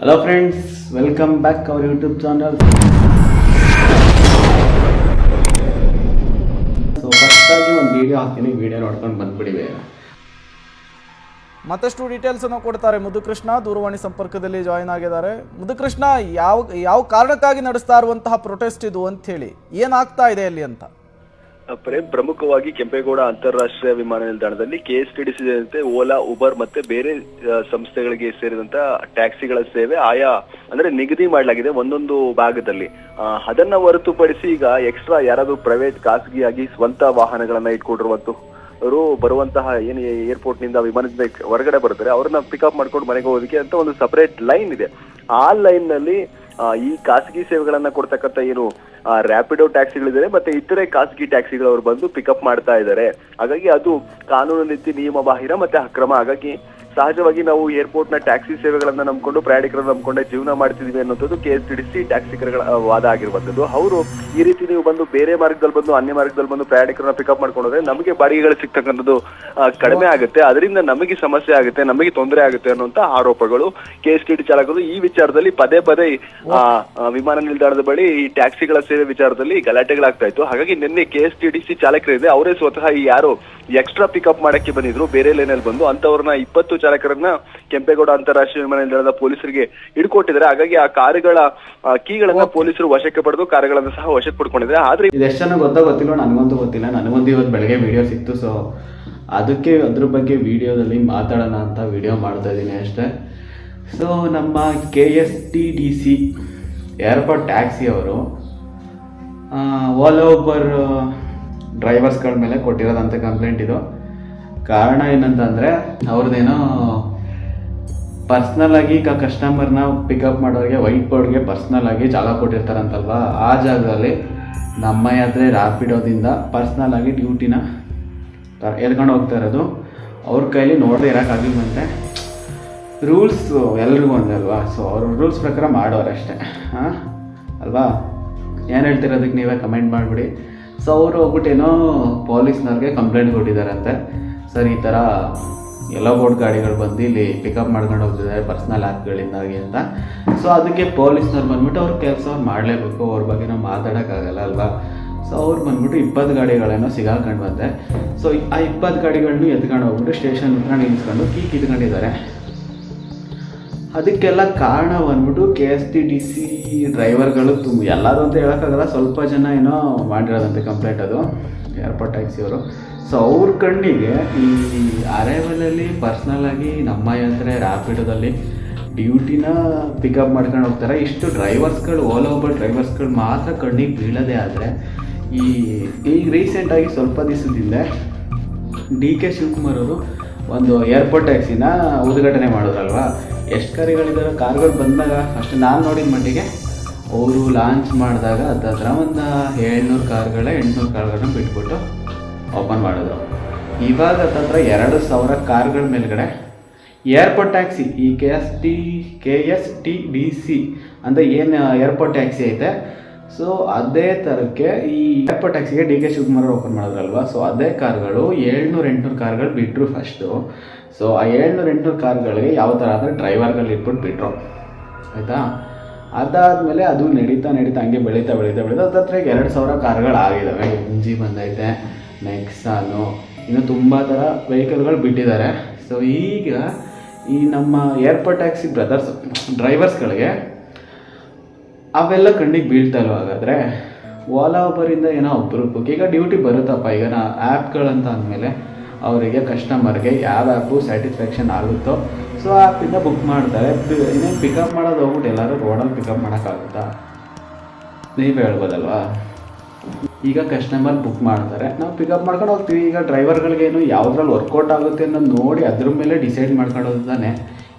Hello friends welcome back our YouTube channel so ಫಸ್ಟಾಗಿ ಒಂದು video ಹಾಕ್ತೀನಿ. Video ನೋಡ್ಕೊಂಡು ಬಂದ್ಬಿಡಿ ಮತ್ತಷ್ಟು ಡೀಟೇಲ್ಸ್ ಅನ್ನು ಕೊಡ್ತಾರೆ ಮುದುಕೃಷ್ಣ. ದೂರವಾಣಿ ಸಂಪರ್ಕದಲ್ಲಿ ಜಾಯಿನ್ ಆಗಿದ್ದಾರೆ. ಮುದುಕೃಷ್ಣ, ಯಾವ ಯಾವ ಕಾರಣಕ್ಕಾಗಿ ನಡೆಸ್ತಾ ಇರುವಂತಹ ಪ್ರೊಟೆಸ್ಟ್ ಇದು ಅಂತ ಹೇಳಿ. ಏನಾಗ್ತಾ ಇದೆ ಅಲ್ಲಿ ಅಂತ? ಪ್ರೇಮ್ ಪ್ರಮುಖವಾಗಿ ಕೆಂಪೇಗೌಡ ಅಂತಾರಾಷ್ಟ್ರೀಯ ವಿಮಾನ ನಿಲ್ದಾಣದಲ್ಲಿ ಕೆ ಎಸ್ ಟಿ ಡಿ ಸೇರಿದಂತೆ ಓಲಾ, ಉಬರ್ ಮತ್ತೆ ಬೇರೆ ಸಂಸ್ಥೆಗಳಿಗೆ ಸೇರಿದಂತ ಟ್ಯಾಕ್ಸಿಗಳ ಸೇವೆ ಆಯಾ, ಅಂದ್ರೆ ನಿಗದಿ ಮಾಡಲಾಗಿದೆ ಒಂದೊಂದು ಭಾಗದಲ್ಲಿ. ಅದನ್ನ ಹೊರತುಪಡಿಸಿ ಈಗ ಎಕ್ಸ್ಟ್ರಾ ಯಾರಾದ್ರೂ ಪ್ರೈವೇಟ್ ಖಾಸಗಿಯಾಗಿ ಸ್ವಂತ ವಾಹನಗಳನ್ನ ಇಟ್ಕೊಂಡಿರುವಂತ ಅವರು ಬರುವಂತಹ ಏನು ಏರ್ಪೋರ್ಟ್ನಿಂದ ವಿಮಾನದಿಂದ ಹೊರಗಡೆ ಬರ್ತಾರೆ ಅವ್ರನ್ನ ಪಿಕಪ್ ಮಾಡ್ಕೊಂಡು ಮನೆಗೆ ಹೋಗೋದಕ್ಕೆ ಅಂತ ಒಂದು ಸಪರೇಟ್ ಲೈನ್ ಇದೆ. ಆ ಲೈನ್ನಲ್ಲಿ ಈ ಖಾಸಗಿ ಸೇವೆಗಳನ್ನ ಕೊಡ್ತಕ್ಕಂಥ ಏನು ರ್ಯಾಪಿಡೋ ಟ್ಯಾಕ್ಸಿಗಳಿದ್ದಾರೆ ಮತ್ತೆ ಇತರೆ ಖಾಸಗಿ ಟ್ಯಾಕ್ಸಿಗಳವರು ಬಂದು ಪಿಕಪ್ ಮಾಡ್ತಾ ಇದ್ದಾರೆ. ಹಾಗಾಗಿ ಅದು ಕಾನೂನು ನೀತಿ, ನಿಯಮ ಬಾಹಿರ ಮತ್ತೆ ಅಕ್ರಮ. ಹಾಗಾಗಿ ಸಹಜವಾಗಿ ನಾವು ಏರ್ಪೋರ್ಟ್ನ ಟ್ಯಾಕ್ಸಿ ಸೇವೆಗಳನ್ನ ನಂಬಿಕೊಂಡು ಪ್ರಯಾಣಿಕರನ್ನ ನಂಬ್ಕೊಂಡೆ ಜೀವನ ಮಾಡ್ತಿದೀವಿ ಅನ್ನೋದು K S T D C ಟ್ಯಾಕ್ಸಿಕರುಗಳ ವಾದ ಆಗಿರುವಂತದ್ದು ಅವರು ಈ ರೀತಿ ನೀವು ಬಂದು ಬೇರೆ ಮಾರ್ಗದಲ್ಲಿ ಬಂದು ಅನ್ಯ ಮಾರ್ಗದಲ್ಲಿ ಬಂದು ಪ್ರಯಾಣಿಕರನ್ನ ಪಿಕಪ್ ಮಾಡ್ಕೊಂಡ್ರೆ ನಮಗೆ ಬಾಡಿಗೆಗಳು ಸಿಗ್ತಕ್ಕಂಥದ್ದು ಕಡಿಮೆ ಆಗುತ್ತೆ. ಅದರಿಂದ ನಮಗೆ ಸಮಸ್ಯೆ ಆಗುತ್ತೆ ನಮಗೆ ತೊಂದರೆ ಆಗುತ್ತೆ ಅನ್ನುವಂತ ಆರೋಪಗಳು ಕೆ ಎಸ್ ಟಿ ಡಿ ಚಾಲಕರು ಈ ವಿಚಾರದಲ್ಲಿ ಪದೇ ಪದೇ ಆ, ಆ, ವಿಮಾನ ನಿಲ್ದಾಣದ ಬಳಿ ಈ ಟ್ಯಾಕ್ಸಿಗಳ ಸೇವೆ ವಿಚಾರದಲ್ಲಿ ಗಲಾಟೆಗಳಾಗ್ತಾ ಇತ್ತು. ಹಾಗಾಗಿ ನಿನ್ನೆ K S T D C ಚಾಲಕರಿದೆ. ಅವರೇ ಸ್ವತಃ ಈ ಯಾರು ಎಕ್ಸ್ಟ್ರಾ ಪಿಕಪ್ ಮಾಡಕ್ಕೆ ಬಂದಿದ್ರು ಬೇರೆ ಲೈನಲ್ಲಿ ಬಂದು ಅಂತವ್ರನ್ನ ಇಪ್ಪತ್ತು ಚಾಲಕರನ್ನ ಕೆಂಪೇಗೌಡ ಅಂತಾರಾಷ್ಟ್ರೀಯ ವಿಮಾನ ನಿಲ್ದಾಣದ ಪೊಲೀಸರಿಗೆ ಹಿಡ್ಕೊಟ್ಟಿದ್ದಾರೆ. ಹಾಗಾಗಿ ಆ ಕಾರುಗಳ ಕೀಗಳನ್ನ ಪೊಲೀಸರು ವಶಕ್ಕೆ ಪಡೆದು ಕಾರುಗಳನ್ನ ಸಹ ವಶಕ್ಕೆ ಪಡ್ಕೊಂಡಿದ್ದಾರೆ. ಆದ್ರೆ ಇದು ಎಷ್ಟು ಜನ ಗೊತ್ತಾ ಗೊತ್ತಿಲ್ಲ ನನಗಂತೂ ಗೊತ್ತಿಲ್ಲ. ನನಗೊಂದು ಇವತ್ತು ಬೆಳಗ್ಗೆ ವಿಡಿಯೋ ಸಿಕ್ತು ಸೊ ಅದಕ್ಕೆ ಅದ್ರ ಬಗ್ಗೆ ವಿಡಿಯೋದಲ್ಲಿ ಮಾತಾಡೋಣ ಅಂತ ವಿಡಿಯೋ ಮಾಡ್ತಾ ಇದ್ದೀನಿ ಅಷ್ಟೇ. ಸೊ ನಮ್ಮ K S T D C airport taxi ಅವರು ಓಲಾ ಓವರ್ ಡ್ರೈವರ್ಸ್ಗಳ ಮೇಲೆ ಕೊಟ್ಟಿರೋದಂಥ ಕಂಪ್ಲೇಂಟ್ ಇದು. ಕಾರಣ ಏನಂತಂದರೆ ಅವ್ರದ್ದೇನೋ ಪರ್ಸ್ನಲ್ ಆಗಿ ಈಗ ಕಸ್ಟಮರ್ನ ಪಿಕಪ್ ಮಾಡೋರಿಗೆ ವೈಟ್ ಬೋರ್ಡ್ಗೆ ಪರ್ಸ್ನಲ್ ಆಗಿ ಜಾಗ ಕೊಟ್ಟಿರ್ತಾರಂತಲ್ವ? ಆ ಜಾಗದಲ್ಲಿ ನಮ್ಮ ಯಾತ್ರೆ ರ್ಯಾಪಿಡೋದಿಂದ ಪರ್ಸ್ನಲ್ ಆಗಿ ಡ್ಯೂಟಿನ ಎಳ್ಕೊಂಡು ಹೋಗ್ತಾ ಇರೋದು. ಅವ್ರ ಕೈಲಿ ನೋಡದೆ ಇರೋಕ್ಕಾಗಿಲ್ವಂತೆ ರೂಲ್ಸ್ ಎಲ್ರಿಗೂ ಒಂದೇ ಅಲ್ವಾ? ಸೊ ಅವ್ರ ರೂಲ್ಸ್ ಪ್ರಕಾರ ಮಾಡೋರು ಅಷ್ಟೇ. ಹಾಂ? ಅಲ್ವಾ? ಏನು ಹೇಳ್ತಿರೋದಕ್ಕೆ ನೀವೇ ಕಮೆಂಟ್ ಮಾಡಿಬಿಡಿ. ಸೊ ಅವರು ಹೋಗ್ಬಿಟ್ಟು ಏನೋ ಪೊಲೀಸ್ನವ್ರಿಗೆ ಕಂಪ್ಲೇಂಟ್ ಕೊಟ್ಟಿದ್ದಾರಂತೆ ಸರ್, ಈ ಥರ ಎಲ್ಲ ಬೋರ್ಡ್ ಗಾಡಿಗಳು ಬಂದು ಇಲ್ಲಿ ಪಿಕಪ್ ಮಾಡ್ಕೊಂಡು ಹೋಗ್ತಿದ್ದಾರೆ ಪರ್ಸ್ನಲ್ ಆ್ಯಪ್ಗಳಿಂದಾಗಿ ಅಂತ. ಸೊ ಅದಕ್ಕೆ ಪೊಲೀಸ್ನವ್ರು ಬಂದ್ಬಿಟ್ಟು ಅವ್ರ ಕೆಲಸ ಅವ್ರು ಮಾಡಲೇಬೇಕು. ಅವ್ರ ಬಗ್ಗೆ ನಾವು ಮಾತಾಡೋಕ್ಕಾಗಲ್ಲ ಅಲ್ವಾ? ಸೊ ಅವ್ರು ಬಂದ್ಬಿಟ್ಟು ಇಪ್ಪತ್ತು ಗಾಡಿಗಳೇನೋ ಸಿಗಾಕೊಂಡು ಬಂದೆ. ಸೊ ಆ ಇಪ್ಪತ್ತು ಗಾಡಿಗಳನ್ನೂ ಎತ್ಕೊಂಡು ಹೋಗ್ಬಿಟ್ಟು ಸ್ಟೇಷನ್ ಹತ್ರ ನಿಲ್ಸ್ಕೊಂಡು ಕೀಕ್ ಕಿತ್ಕೊಂಡಿದ್ದಾರೆ ಅದಕ್ಕೆಲ್ಲ ಕಾರಣ ಬಂದ್ಬಿಟ್ಟು K S T D C ಡ್ರೈವರ್ಗಳು ತುಂಬ ಎಲ್ಲರೂ ಅಂತ ಹೇಳೋಕ್ಕಾಗಲ್ಲ, ಸ್ವಲ್ಪ ಜನ ಏನೋ ಮಾಡಿರೋದಂತೆ ಕಂಪ್ಲೇಂಟ್ ಅದು ಏರ್ಪೋರ್ಟ್ ಟ್ಯಾಕ್ಸಿಯವರು ಸೊ ಅವ್ರ ಕಣ್ಣಿಗೆ ಈ ಅರೈವಲಲ್ಲಿ ಪರ್ಸ್ನಲಾಗಿ ನಮ್ಮ ಅಂದರೆ ರ್ಯಾಪಿಡೋದಲ್ಲಿ ಡ್ಯೂಟಿನ ಪಿಕಪ್ ಮಾಡ್ಕೊಂಡು ಹೋಗ್ತಾರೆ. ಇಷ್ಟು ಡ್ರೈವರ್ಸ್ಗಳು ಓಲಾ ಒಬ್ಬ ಡ್ರೈವರ್ಸ್ಗಳು ಮಾತ್ರ ಕಣ್ಣಿಗೆ ಬೀಳೋದೇ ಆದರೆ, ಈ ಈಗ ರೀಸೆಂಟಾಗಿ ಸ್ವಲ್ಪ ದಿವಸದಿಂದ ಡಿ ಕೆ ಶಿವಕುಮಾರ್ ಅವರು ಒಂದು ಏರ್ಪೋರ್ಟ್ ಟ್ಯಾಕ್ಸಿನ ಉದ್ಘಾಟನೆ ಮಾಡಿದ್ರಲ್ವಾ? ಎಷ್ಟು ಕಾರ್ಗಳಿದ್ದಾವೆ ಕಾರ್ಗಳು ಬಂದಾಗ ಅಷ್ಟು ನಾನು ನೋಡಿದ ಮಟ್ಟಿಗೆ ಅವರು ಲಾಂಚ್ ಮಾಡಿದಾಗ ಹತ್ತತ್ರ ಒಂದು ಏಳ್ನೂರು ಕಾರ್ಗಳ ಎಂಟುನೂರು ಕಾರ್ಗಳನ್ನ ಬಿಟ್ಬಿಟ್ಟು ಓಪನ್ ಮಾಡಿದ್ರು. ಇವಾಗ ಹತ್ತತ್ರ ಎರಡು ಸಾವಿರ ಕಾರ್ಗಳ ಮೇಲ್ಗಡೆ ಏರ್ಪೋರ್ಟ್ ಟ್ಯಾಕ್ಸಿ ಈ K S T K S T D C ಅಂತ ಏನು ಏರ್ಪೋರ್ಟ್ ಟ್ಯಾಕ್ಸಿ ಐತೆ ಸೊ ಅದೇ ಥರಕ್ಕೆ ಈ ಏರ್ಪೋರ್ಟ್ ಟ್ಯಾಕ್ಸಿಗೆ ಡಿ ಕೆ ಶಿವಕುಮಾರ್ ಓಪನ್ ಮಾಡಿದ್ರಲ್ವಾ ಸೊ ಅದೇ ಕಾರ್ಗಳು ಏಳ್ನೂರು ಎಂಟುನೂರು ಕಾರ್ಗಳು ಬಿಟ್ಟರು ಫಸ್ಟು ಸೊ ಆ ಏಳ್ನೂರು ಎಂಟುನೂರು ಕಾರ್ಗಳಿಗೆ ಯಾವ ಥರ ಅಂದರೆ ಡ್ರೈವರ್ಗಳು ಇಟ್ಬಿಟ್ಟು ಬಿಟ್ಟರು ಆಯಿತಾ? ಅದಾದಮೇಲೆ ಅದು ನಡೀತಾ ನಡೀತಾ ಹಂಗೆ ಬೆಳೀತಾ ಬೆಳೀತಾ ಬೆಳೀತಾ ಹತ್ತತ್ರ ಈಗ ಎರಡು ಸಾವಿರ ಕಾರ್ಗಳು ಆಗಿದ್ದಾವೆ ಎಂ ಜಿ ಬಂದೈತೆ ನೆಕ್ಸಾನು ಇನ್ನೂ ತುಂಬ ಥರ ವೆಹಿಕಲ್ಗಳು ಬಿಟ್ಟಿದ್ದಾರೆ. ಸೊ ಈಗ ಈ ನಮ್ಮ ಏರ್ಪೋರ್ಟ್ ಟ್ಯಾಕ್ಸಿ ಬ್ರದರ್ಸ್ ಡ್ರೈವರ್ಸ್ಗಳಿಗೆ ಅವೆಲ್ಲ ಕಣ್ಣಿಗೆ ಬೀಳ್ತಾ ಇಲ್ವ ಹಾಗಾದರೆ? ಓಲಾ ಒಬ್ಬರಿಂದ ಏನೋ ಒಬ್ಬರು ಈಗ ಡ್ಯೂಟಿ ಬರುತ್ತಪ್ಪ, ಈಗ ನಾ ಆ್ಯಪ್ಗಳಂತ ಅಂದಮೇಲೆ. ಅವರಿಗೆ ಕಸ್ಟಮರ್ಗೆ ಯಾವ ಆ್ಯಪು ಸ್ಯಾಟಿಸ್ಫ್ಯಾಕ್ಷನ್ ಆಗುತ್ತೋ ಸೊ ಆ್ಯಪಿಂದ ಬುಕ್ ಮಾಡ್ತಾರೆ. ಇನ್ನೇನು ಪಿಕಪ್ ಮಾಡೋದು ಹೋಗ್ಬಿಟ್ಟು ಎಲ್ಲರೂ ರೋಡಲ್ಲಿ ಪಿಕಪ್ ಮಾಡೋಕ್ಕಾಗುತ್ತಾ? ನೀವು ಹೇಳ್ಬೋದಲ್ವಾ? ಈಗ ಕಸ್ಟಮರ್ ಬುಕ್ ಮಾಡ್ತಾರೆ. ನಾವು ಪಿಕಪ್ ಮಾಡ್ಕೊಂಡು ಹೋಗ್ತೀವಿ. ಈಗ ಡ್ರೈವರ್ಗಳಿಗೇನು ಯಾವುದ್ರಲ್ಲಿ ವರ್ಕೌಟ್ ಆಗುತ್ತೆ ಅನ್ನೋದು ನೋಡಿ ಅದ್ರ ಮೇಲೆ ಡಿಸೈಡ್ ಮಾಡ್ಕೊಳ್ಳೋದು ತಾನೆ.